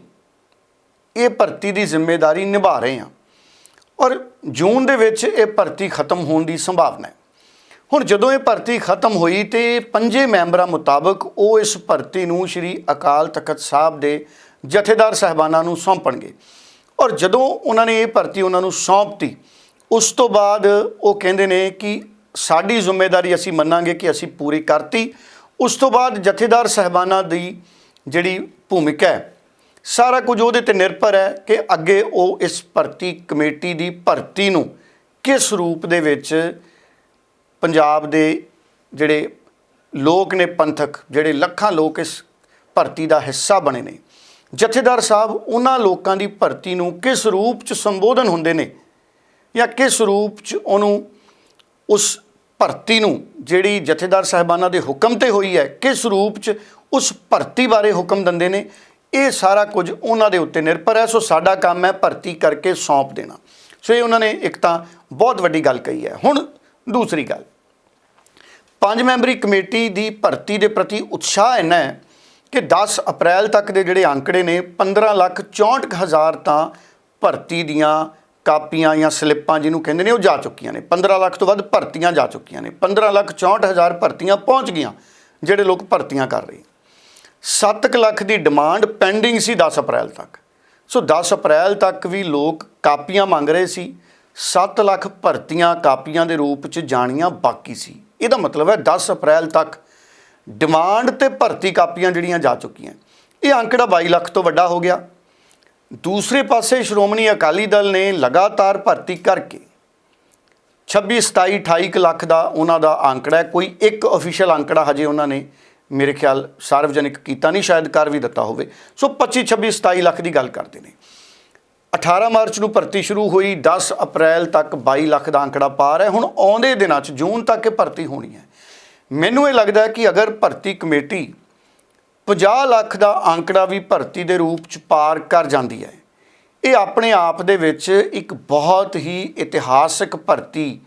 ਇਹ ਭਰਤੀ ਦੀ ਜ਼ਿੰਮੇਵਾਰੀ ਨਿਭਾ ਰਹੇ ਹਾਂ। ਔਰ ਜੂਨ ਦੇ ਵਿੱਚ ਇਹ ਭਰਤੀ ਖਤਮ ਹੋਣ ਦੀ ਸੰਭਾਵਨਾ ਹੈ। ਹੁਣ ਜਦੋਂ ਇਹ ਭਰਤੀ ਖਤਮ ਹੋਈ ਤੇ ਪੰਜੇ ਮੈਂਬਰਾਂ ਮੁਤਾਬਕ ਉਹ ਇਸ ਭਰਤੀ ਨੂੰ ਸ੍ਰੀ ਅਕਾਲ ਤਖਤ ਸਾਹਿਬ ਦੇ ਜਥੇਦਾਰ ਸਹਿਬਾਨਾਂ ਨੂੰ ਸੌਂਪਣਗੇ। ਔਰ ਜਦੋਂ ਉਹਨਾਂ ਨੇ ਇਹ ਭਰਤੀ ਉਹਨਾਂ ਨੂੰ ਸੌਂਪਤੀ, ਉਸ ਤੋਂ ਬਾਅਦ ਉਹ ਕਹਿੰਦੇ ਨੇ ਕਿ ਸਾਡੀ ਜ਼ਿੰਮੇਵਾਰੀ ਅਸੀਂ ਮੰਨਾਂਗੇ ਕਿ ਅਸੀਂ ਪੂਰੀ ਕਰਤੀ। ਉਸ ਤੋਂ ਬਾਅਦ ਜਥੇਦਾਰ ਸਹਿਬਾਨਾਂ ਦੀ ਜਿਹੜੀ ਭੂਮਿਕਾ ਹੈ ਸਾਰਾ ਕੁਝ ਉਹਦੇ ਤੇ ਨਿਰਭਰ ਹੈ ਕਿ ਅੱਗੇ ਉਹ ਇਸ ਭਰਤੀ ਕਮੇਟੀ ਦੀ ਭਰਤੀ ਨੂੰ ਕਿਸ ਰੂਪ ਦੇ ਵਿੱਚ ਪੰਜਾਬ ਦੇ ਜਿਹੜੇ ਲੋਕ ਨੇ ਪੰਥਕ, ਜਿਹੜੇ ਲੱਖਾਂ ਲੋਕ ਇਸ ਭਰਤੀ ਦਾ ਹਿੱਸਾ ਬਣੇ ਨੇ। ਜਥੇਦਾਰ ਸਾਹਿਬ, ਉਹਨਾਂ ਲੋਕਾਂ ਦੀ ਭਰਤੀ ਨੂੰ ਕਿਸ ਰੂਪ ਚ ਸੰਬੋਧਨ ਹੁੰਦੇ ਨੇ ਜਾਂ ਕਿਸ ਰੂਪ ਚ ਉਹਨੂੰ ਉਸ ਭਰਤੀ ਨੂੰ ਜਿਹੜੀ ਜਥੇਦਾਰ ਸਾਹਿਬਾਨਾਂ ਦੇ ਹੁਕਮ ਤੇ ਹੋਈ ਹੈ, ਕਿਸ ਰੂਪ ਚ ਉਸ ਭਰਤੀ ਬਾਰੇ ਹੁਕਮ ਦਿੰਦੇ ਨੇ ਇਹ ਸਾਰਾ ਕੁਝ ਉਹਨਾਂ ਦੇ ਉੱਤੇ ਨਿਰਭਰ ਹੈ। ਸੋ ਸਾਡਾ ਕੰਮ ਹੈ ਭਰਤੀ ਕਰਕੇ ਸੌਂਪ ਦੇਣਾ। ਸੋ ਇਹ ਉਹਨਾਂ ਨੇ ਇੱਕ ਤਾਂ ਬਹੁਤ ਵੱਡੀ ਗੱਲ ਕਹੀ ਹੈ। ਹੁਣ ਦੂਸਰੀ ਗੱਲ। ਪੰਜ ਮੈਂਬਰੀ ਕਮੇਟੀ ਦੀ ਭਰਤੀ ਦੇ ਪ੍ਰਤੀ ਉਤਸ਼ਾਹ ਇੰਨਾ ਹੈ ਕਿ 10 ਅਪ੍ਰੈਲ ਤੱਕ ਦੇ ਜਿਹੜੇ ਅੰਕੜੇ ਨੇ 15 ਲੱਖ 64 ਹਜ਼ਾਰ ਤਾਂ ਭਰਤੀ ਦੀਆਂ ਕਾਪੀਆਂ ਜਾਂ ਸਲਿੱਪਾਂ ਜਿਹਨੂੰ ਕਹਿੰਦੇ ਨੇ, ਉਹ ਜਾ ਚੁੱਕੀਆਂ ਨੇ। 15 ਲੱਖ ਤੋਂ ਵੱਧ ਭਰਤੀਆਂ ਜਾ ਚੁੱਕੀਆਂ ਨੇ। 15 ਲੱਖ 64 ਹਜ਼ਾਰ ਭਰਤੀਆਂ ਪਹੁੰਚ ਗਈਆਂ, ਜਿਹੜੇ ਲੋਕ ਭਰਤੀਆਂ ਕਰ ਰਹੇ 7 ਲੱਖ ਦੀ ਡਿਮਾਂਡ ਪੈਂਡਿੰਗ ਸੀ 10 ਅਪ੍ਰੈਲ ਤੱਕ। ਸੋ 10 ਅਪ੍ਰੈਲ ਤੱਕ ਵੀ ਲੋਕ ਕਾਪੀਆਂ ਮੰਗ ਰਹੇ ਸੀ। 7 ਲੱਖ ਭਰਤੀਆਂ ਕਾਪੀਆਂ ਦੇ ਰੂਪ 'ਚ ਜਾਣੀਆਂ ਬਾਕੀ ਸੀ। ਇਹਦਾ ਮਤਲਬ ਹੈ 10 ਅਪ੍ਰੈਲ ਤੱਕ ਡਿਮਾਂਡ ਤੇ ਭਰਤੀ ਕਾਪੀਆਂ ਜਿਹੜੀਆਂ ਜਾ ਚੁੱਕੀਆਂ। ਇਹ ਅੰਕੜਾ 22 ਲੱਖ ਤੋਂ ਵੱਡਾ ਹੋ ਗਿਆ। ਦੂਸਰੇ ਪਾਸੇ ਸ਼੍ਰੋਮਣੀ ਅਕਾਲੀ ਦਲ ਨੇ ਲਗਾਤਾਰ ਭਰਤੀ ਕਰਕੇ 26 27 28 ਕੁ ਲੱਖ ਦਾ ਉਹਨਾਂ ਦਾ ਅੰਕੜਾ ਕੋਈ ਇੱਕ ਅਫੀਸ਼ੀਅਲ ਅੰਕੜਾ ਹਜੇ ਉਹਨਾਂ ਨੇ ਮੇਰੇ ਖਿਆਲ ਸਾਰਵਜਨਿਕ ਕੀਤਾ ਨਹੀਂ, ਸ਼ਾਇਦ ਕਰ ਵੀ ਦਿੱਤਾ ਹੋਵੇ। ਸੋ 25 26 27 ਲੱਖ ਦੀ ਗੱਲ ਕਰਦੇ ਨੇ। 18 ਮਾਰਚ ਨੂੰ ਭਰਤੀ ਸ਼ੁਰੂ ਹੋਈ 10 ਅਪ੍ਰੈਲ ਤੱਕ 22 ਲੱਖ ਦਾ ਅੰਕੜਾ ਪਾਰ ਹੈ। ਹੁਣ ਆਉਂਦੇ ਦਿਨਾਂ 'ਚ ਜੂਨ ਤੱਕ ਇਹ ਭਰਤੀ ਹੋਣੀ ਹੈ। ਮੈਨੂੰ ਇਹ ਲੱਗਦਾ ਹੈ ਕਿ ਅਗਰ ਭਰਤੀ ਕਮੇਟੀ 50 ਲੱਖ ਦਾ ਅੰਕੜਾ ਵੀ ਭਰਤੀ ਦੇ ਰੂਪ 'ਚ ਪਾਰ ਕਰ ਜਾਂਦੀ ਹੈ, ਇਹ ਆਪਣੇ ਆਪ ਦੇ ਵਿੱਚ ਇੱਕ ਬਹੁਤ ਹੀ ਇਤਿਹਾਸਕ ਭਰਤੀ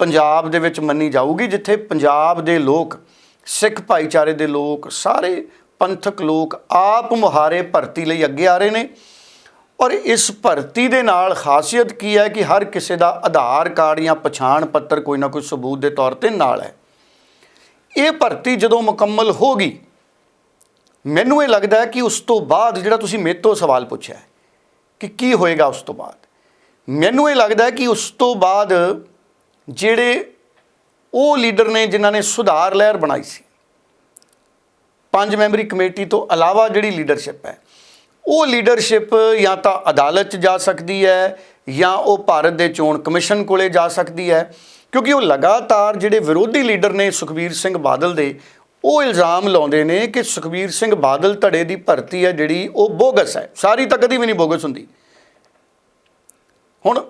ਪੰਜਾਬ ਦੇ ਵਿੱਚ ਮੰਨੀ ਜਾਊਗੀ, ਜਿੱਥੇ ਪੰਜਾਬ ਦੇ ਲੋਕ ਸਿੱਖ ਭਾਈਚਾਰੇ ਦੇ ਲੋਕ, ਸਾਰੇ ਪੰਥਕ ਲੋਕ ਆਪ ਮੁਹਾਰੇ ਭਰਤੀ ਲਈ ਅੱਗੇ ਆ ਰਹੇ ਨੇ। ਔਰ ਇਸ ਭਰਤੀ ਦੇ ਨਾਲ ਖਾਸੀਅਤ ਕੀ ਹੈ ਕਿ ਹਰ ਕਿਸੇ ਦਾ ਆਧਾਰ ਕਾਰਡ ਜਾਂ ਪਛਾਣ ਪੱਤਰ ਕੋਈ ਨਾ ਕੋਈ ਸਬੂਤ ਦੇ ਤੌਰ ਤੇ ਨਾਲ ਹੈ। ਇਹ ਭਰਤੀ ਜਦੋਂ ਮੁਕੰਮਲ ਹੋ ਗਈ, ਮੈਨੂੰ ਇਹ ਲੱਗਦਾ ਹੈ ਕਿ ਉਸ ਤੋਂ ਬਾਅਦ ਜਿਹੜਾ ਤੁਸੀਂ ਮੇਰੇ ਤੋਂ ਸਵਾਲ ਪੁੱਛਿਆ ਕਿ ਕੀ ਹੋਏਗਾ ਉਸ ਤੋਂ ਬਾਅਦ? ਮੈਨੂੰ ਇਹ ਲੱਗਦਾ ਹੈ ਕਿ ਉਸ ਤੋਂ ਬਾਅਦ ਜਿਹੜੇ ਉਹ ਲੀਡਰ ਨੇ ਜਿਨ੍ਹਾਂ ਨੇ ਸੁਧਾਰ ਲਹਿਰ ਬਣਾਈ ਸੀ। ਪੰਜ ਮੈਂਬਰੀ ਕਮੇਟੀ ਤੋਂ ਇਲਾਵਾ ਜਿਹੜੀ ਲੀਡਰਸ਼ਿਪ ਹੈ, ਉਹ ਲੀਡਰਸ਼ਿਪ ਜਾਂ ਤਾਂ ਅਦਾਲਤ 'ਚ ਜਾ ਸਕਦੀ ਹੈ ਜਾਂ ਉਹ ਭਾਰਤ ਦੇ ਚੋਣ ਕਮਿਸ਼ਨ ਕੋਲੇ ਜਾ ਸਕਦੀ ਹੈ, ਕਿਉਂਕਿ ਉਹ ਲਗਾਤਾਰ ਜਿਹੜੇ ਵਿਰੋਧੀ ਲੀਡਰ ਨੇ ਸੁਖਬੀਰ ਸਿੰਘ ਬਾਦਲ ਦੇ, ਉਹ ਇਲਜ਼ਾਮ ਲਾਉਂਦੇ ਨੇ ਕਿ ਸੁਖਬੀਰ ਸਿੰਘ ਬਾਦਲ ਧੜੇ ਦੀ ਭਰਤੀ ਹੈ ਜਿਹੜੀ ਉਹ ਬੋਗਸ ਹੈ। ਸਾਰੀ ਤਾਂ ਕਦੀ ਵੀ ਨਹੀਂ ਬੋਗਸ ਹੁੰਦੀ। ਹੁਣ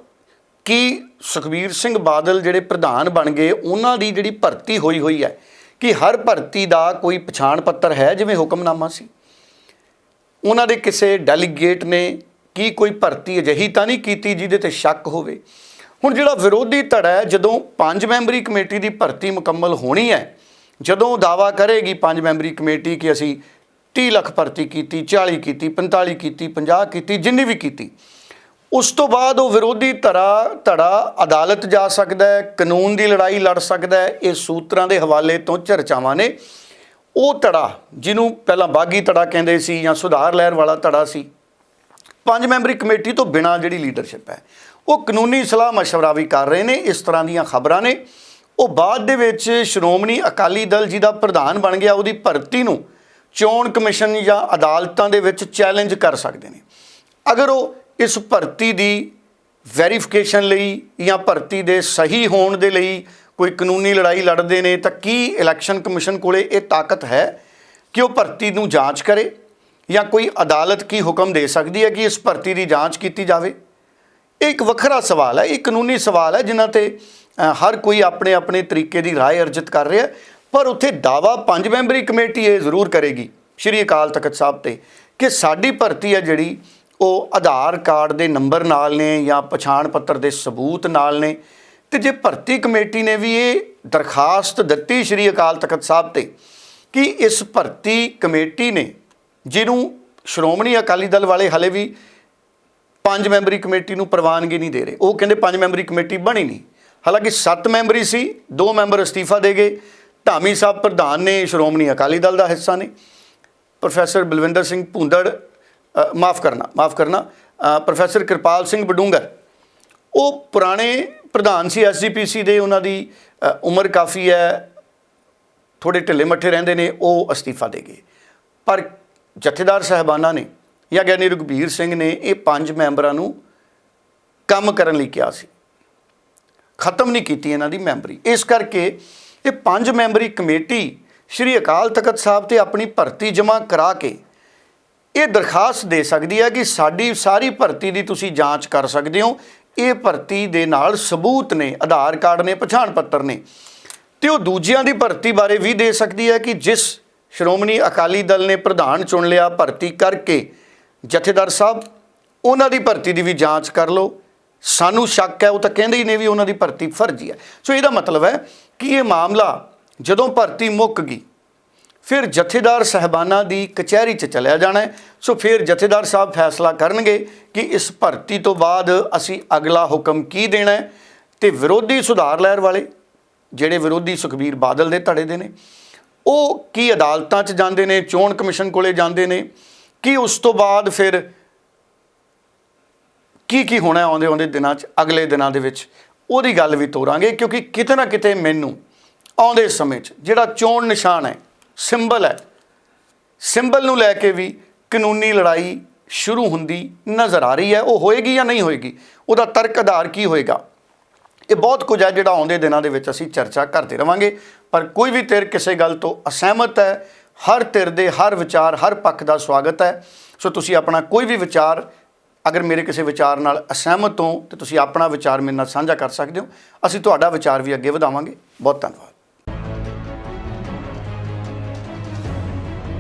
ਕੀ ਸੁਖਬੀਰ ਸਿੰਘ ਬਾਦਲ ਜਿਹੜੇ ਪ੍ਰਧਾਨ ਬਣ ਗਏ, ਉਹਨਾਂ ਦੀ ਜਿਹੜੀ ਭਰਤੀ ਹੋਈ ਹੋਈ ਹੈ ਕਿ ਹਰ ਭਰਤੀ ਦਾ ਕੋਈ ਪਛਾਣ ਪੱਤਰ ਹੈ, ਜਿਵੇਂ ਹੁਕਮਨਾਮਾ ਸੀ। ਉਹਨਾਂ ਦੇ ਕਿਸੇ ਡੈਲੀਗੇਟ ਨੇ ਕੀ ਕੋਈ ਭਰਤੀ ਅਜਿਹੀ ਤਾਂ ਨਹੀਂ ਕੀਤੀ ਜਿਹਦੇ ਤੇ ਸ਼ੱਕ ਹੋਵੇ। ਹੁਣ ਜਿਹੜਾ ਵਿਰੋਧੀ ਧੜਾ ਹੈ, ਜਦੋਂ ਪੰਜ ਮੈਂਬਰੀ ਕਮੇਟੀ ਦੀ ਭਰਤੀ ਮੁਕੰਮਲ ਹੋਣੀ ਹੈ, ਜਦੋਂ ਦਾਵਾ ਕਰੇਗੀ ਪੰਜ ਮੈਂਬਰੀ ਕਮੇਟੀ ਕਿ ਅਸੀਂ 30 ਲੱਖ ਭਰਤੀ ਕੀਤੀ 40 ਕੀਤੀ 45 ਕੀਤੀ 50 ਕੀਤੀ, ਜਿੰਨੀ ਵੀ ਕੀਤੀ ਉਸ ਤੋਂ ਬਾਅਦ ਉਹ ਵਿਰੋਧੀ ਧੜਾ ਧੜਾ ਅਦਾਲਤ ਜਾ ਸਕਦਾ ਹੈ ਕਾਨੂੰਨ ਦੀ ਲੜਾਈ ਲੜ ਸਕਦਾ ਹੈ ਇਹ ਸੂਤਰਾਂ ਦੇ ਹਵਾਲੇ ਤੋਂ ਚਰਚਾਵਾਂ ਨੇ ਉਹ ਧੜਾ ਜਿਹਨੂੰ ਪਹਿਲਾਂ ਬਾਗੀ ਧੜਾ ਕਹਿੰਦੇ ਸੀ ਜਾਂ ਸੁਧਾਰ ਲਹਿਰ ਵਾਲਾ ਧੜਾ ਸੀ ਪੰਜ ਮੈਂਬਰੀ ਕਮੇਟੀ ਤੋਂ ਬਿਨਾ ਜਿਹੜੀ ਲੀਡਰਸ਼ਿਪ ਹੈ ਉਹ ਕਾਨੂੰਨੀ ਸਲਾਹ مشورہ ਵੀ ਕਰ ਰਹੇ ਨੇ ਇਸ ਤਰ੍ਹਾਂ ਦੀਆਂ ਖਬਰਾਂ ਨੇ ਉਹ ਬਾਅਦ ਦੇ ਵਿੱਚ ਸ਼੍ਰੋਮਣੀ ਅਕਾਲੀ ਦਲ ਜਿਹਦਾ ਪ੍ਰਧਾਨ ਬਣ ਗਿਆ ਉਹਦੀ ਭਰਤੀ ਨੂੰ ਚੋਣ ਕਮਿਸ਼ਨ ਜਾਂ ਅਦਾਲਤਾਂ ਦੇ ਵਿੱਚ ਚੈਲੰਜ ਕਰ ਸਕਦੇ ਨੇ ਅਗਰ ਉਹ ਇਸ ਭਰਤੀ ਦੀ ਵੈਰੀਫਿਕੇਸ਼ਨ ਲਈ ਜਾਂ ਭਰਤੀ ਦੇ ਸਹੀ ਹੋਣ ਦੇ ਲਈ ਕੋਈ ਕਾਨੂੰਨੀ ਲੜਾਈ ਲੜਦੇ ਨੇ ਤਾਂ ਕੀ ਇਲੈਕਸ਼ਨ ਕਮਿਸ਼ਨ ਕੋਲੇ ਇਹ ਤਾਕਤ ਹੈ ਕਿ ਉਹ ਭਰਤੀ ਨੂੰ ਜਾਂਚ ਕਰੇ ਜਾਂ ਕੋਈ ਅਦਾਲਤ ਕੀ ਹੁਕਮ ਦੇ ਸਕਦੀ ਹੈ ਕਿ ਇਸ ਭਰਤੀ ਦੀ ਜਾਂਚ ਕੀਤੀ ਜਾਵੇ? ਇਹ ਇੱਕ ਵੱਖਰਾ ਸਵਾਲ ਹੈ, ਇਹ ਕਾਨੂੰਨੀ ਸਵਾਲ ਹੈ ਜਿਨ੍ਹਾਂ ਤੇ ਹਰ ਕੋਈ ਆਪਣੇ ਆਪਣੇ ਤਰੀਕੇ ਦੀ ਰਾਏ ਅਰਜਿਤ ਕਰ ਰਿਹਾ ਪਰ ਉੱਥੇ ਦਾਵਾ ਪੰਜ ਮੈਂਬਰੀ ਕਮੇਟੀ ਇਹ ਜ਼ਰੂਰ ਕਰੇਗੀ। ਸ਼੍ਰੀ ਅਕਾਲ ਤਖਤ ਸਾਹਿਬ ਤੇ ਕਿ ਸਾਡੀ ਭਰਤੀ ਹੈ ਜਿਹੜੀ ਉਹ ਆਧਾਰ ਕਾਰਡ ਦੇ ਨੰਬਰ ਨਾਲ ਨੇ ਜਾਂ ਪਛਾਣ ਪੱਤਰ ਦੇ ਸਬੂਤ ਨਾਲ ਨੇ। ਤੇ ਜੇ ਭਰਤੀ ਕਮੇਟੀ ਨੇ ਵੀ ਇਹ ਦਰਖਾਸਤ ਦਿੱਤੀ ਸ਼੍ਰੀ ਅਕਾਲ ਤਖਤ ਸਾਹਿਬ ਤੇ ਕਿ ਇਸ ਭਰਤੀ ਕਮੇਟੀ ਨੇ, ਜਿਹਨੂੰ ਸ਼੍ਰੋਮਣੀ ਅਕਾਲੀ ਦਲ ਵਾਲੇ ਹਲੇ ਵੀ ਪੰਜ ਮੈਂਬਰੀ ਕਮੇਟੀ ਨੂੰ ਪ੍ਰਵਾਨਗੀ ਨਹੀਂ ਦੇ ਰਹੇ। ਉਹ ਕਹਿੰਦੇ ਪੰਜ ਮੈਂਬਰੀ ਕਮੇਟੀ ਬਣੀ ਨਹੀਂ। ਹਾਲਾਂਕਿ ਸੱਤ ਮੈਂਬਰੀ ਸੀ, ਦੋ ਮੈਂਬਰ ਅਸਤੀਫਾ ਦੇ ਗਏ। ਧਾਮੀ ਸਾਹਿਬ ਪ੍ਰਧਾਨ ਨੇ, ਸ਼੍ਰੋਮਣੀ ਅਕਾਲੀ ਦਲ ਦਾ ਹਿੱਸਾ ਨੇ। ਪ੍ਰੋਫੈਸਰ ਬਲਵਿੰਦਰ ਸਿੰਘ ਭੁੰਦੜ ਮਾਫ ਕਰਨਾ ਮਾਫ ਕਰਨਾ। ਪ੍ਰੋਫੈਸਰ ਕਿਰਪਾਲ ਸਿੰਘ ਬਡੂੰਗਰ ਉਹ ਪੁਰਾਣੇ ਪ੍ਰਧਾਨ ਸੀ ਐਸਜੀਪੀਸੀ ਦੇ, ਉਹਨਾਂ ਦੀ ਉਮਰ ਕਾਫੀ ਹੈ। ਥੋੜੇ ਢਿੱਲੇ ਮੱਠੇ ਰਹਿੰਦੇ ਨੇ, ਉਹ ਅਸਤੀਫਾ ਦੇ ਗਏ। ਪਰ ਜਥੇਦਾਰ ਸਾਹਿਬਾਨਾਂ ਨੇ ਜਾਂ ਗਿਆਨੀ ਰਘਬੀਰ ਸਿੰਘ ਨੇ, ਇਹ ਪੰਜ ਮੈਂਬਰਾਂ ਨੂੰ ਕੰਮ ਕਰਨ ਲਈ ਕਿਹਾ ਸੀ। ਖਤਮ ਨਹੀਂ ਕੀਤੀ ਇਹਨਾਂ ਦੀ ਮੈਂਬਰੀ। ਇਸ ਕਰਕੇ ਇਹ ਪੰਜ ਮੈਂਬਰੀ ਕਮੇਟੀ ਸ਼੍ਰੀ ਅਕਾਲ ਤਖਤ ਸਾਹਿਬ ਤੇ ਆਪਣੀ ਭਰਤੀ ਜਮ੍ਹਾਂ ਕਰਾ ਕੇ ਇਹ ਦਰਖਾਸਤ ਦੇ ਸਕਦੀ ਹੈ ਕਿ ਸਾਡੀ ਸਾਰੀ ਭਰਤੀ ਦੀ ਤੁਸੀਂ ਜਾਂਚ ਕਰ ਸਕਦੇ ਹੋ। ਇਹ ਭਰਤੀ ਦੇ ਨਾਲ ਸਬੂਤ ਨੇ, ਆਧਾਰ ਕਾਰਡ ਨੇ, ਪਛਾਣ ਪੱਤਰ ਨੇ। ਤੇ ਉਹ ਦੂਜਿਆਂ ਦੀ ਭਰਤੀ ਬਾਰੇ ਵੀ ਦੇ ਸਕਦੀ ਹੈ ਕਿ ਜਿਸ ਸ਼੍ਰੋਮਣੀ ਅਕਾਲੀ ਦਲ ਨੇ ਪ੍ਰਧਾਨ ਚੁਣ ਲਿਆ ਭਰਤੀ ਕਰਕੇ ਜਥੇਦਾਰ ਸਾਹਿਬ, ਉਹਨਾਂ ਦੀ ਭਰਤੀ ਦੀ ਵੀ ਜਾਂਚ ਕਰ ਲਓ। ਸਾਨੂੰ ਸ਼ੱਕ ਹੈ, ਉਹ ਤਾਂ ਕਹਿੰਦੇ ਹੀ ਨੇ ਵੀ ਉਹਨਾਂ ਦੀ ਭਰਤੀ ਫਰਜ਼ੀ ਹੈ ਸੋ ਇਹਦਾ ਮਤਲਬ ਹੈ ਕਿ ਇਹ ਮਾਮਲਾ ਜਦੋਂ ਭਰਤੀ ਮੁੱਕ ਗਈ ਫਿਰ ਜਥੇਦਾਰ ਸਹਿਬਾਨਾਂ ਦੀ ਕਚਹਿਰੀ 'ਚ ਚਲਿਆ ਜਾਣਾ ਹੈ। ਸੋ ਫਿਰ ਜਥੇਦਾਰ ਸਾਹਿਬ ਫੈਸਲਾ ਕਰਨਗੇ ਕਿ ਇਸ ਭਰਤੀ ਤੋਂ ਬਾਅਦ ਅਸੀਂ ਅਗਲਾ ਹੁਕਮ ਕੀ ਦੇਣਾ ਹੈ ਤੇ ਵਿਰੋਧੀ ਸੁਧਾਰ ਲਹਿਰ ਵਾਲੇ, ਜਿਹੜੇ ਵਿਰੋਧੀ ਸੁਖਬੀਰ ਬਾਦਲ ਦੇ ਧੜੇ ਦੇ ਨੇ, ਉਹ ਕੀ ਅਦਾਲਤਾਂ 'ਚ ਜਾਂਦੇ ਨੇ, ਚੋਣ ਕਮਿਸ਼ਨ ਕੋਲੇ ਜਾਂਦੇ ਨੇ, ਕੀ ਉਸ ਤੋਂ ਬਾਅਦ ਫਿਰ ਕੀ ਕੀ ਹੋਣਾ ਆਉਂਦੇ ਆਉਂਦੇ ਦਿਨਾਂ 'ਚ, ਅਗਲੇ ਦਿਨਾਂ ਦੇ ਵਿੱਚ, ਉਹਦੀ ਗੱਲ ਵੀ ਤੋਰਾਂਗੇ ਕਿਉਂਕਿ ਕਿਤੇ ਨਾ ਕਿਤੇ ਮੈਨੂੰ ਆਉਂਦੇ ਸਮੇਂ 'ਚ ਜਿਹੜਾ ਚੋਣ ਨਿਸ਼ਾਨ ਹੈ ਸਿੰਬਲ ਹੈ। ਸਿੰਬਲ ਨੂੰ ਲੈ ਕੇ ਵੀ ਕਾਨੂੰਨੀ ਲੜਾਈ ਸ਼ੁਰੂ ਹੁੰਦੀ ਨਜ਼ਰ ਆ ਰਹੀ ਹੈ। ਉਹ ਹੋਏਗੀ ਜਾਂ ਨਹੀਂ ਹੋਏਗੀ, ਉਹਦਾ ਤਰਕ ਆਧਾਰ ਕੀ ਹੋਏਗਾ? ਇਹ ਬਹੁਤ ਕੁਝ ਹੈ ਜਿਹੜਾ ਆਉਂਦੇ ਦਿਨਾਂ ਦੇ ਵਿੱਚ ਅਸੀਂ ਚਰਚਾ ਕਰਦੇ ਰਵਾਂਗੇ। ਪਰ ਕੋਈ ਵੀ ਧਿਰ ਕਿਸੇ ਗੱਲ ਤੋਂ ਅਸਹਿਮਤ ਹੈ। ਹਰ ਧਿਰ ਦੇ ਹਰ ਵਿਚਾਰ, ਹਰ ਪੱਖ ਦਾ ਸਵਾਗਤ ਹੈ। ਸੋ ਤੁਸੀਂ ਆਪਣਾ ਕੋਈ ਵੀ ਵਿਚਾਰ, ਅਗਰ ਮੇਰੇ ਕਿਸੇ ਵਿਚਾਰ ਨਾਲ ਅਸਹਿਮਤ ਹੋ, ਤੇ ਤੁਸੀਂ ਆਪਣਾ ਵਿਚਾਰ ਮੇਰੇ ਨਾਲ ਸਾਂਝਾ ਕਰ ਸਕਦੇ ਹੋ। ਅਸੀਂ ਤੁਹਾਡਾ ਵਿਚਾਰ ਵੀ ਅੱਗੇ ਵਧਾਵਾਂਗੇ। ਬਹੁਤ ਧੰਨਵਾਦ।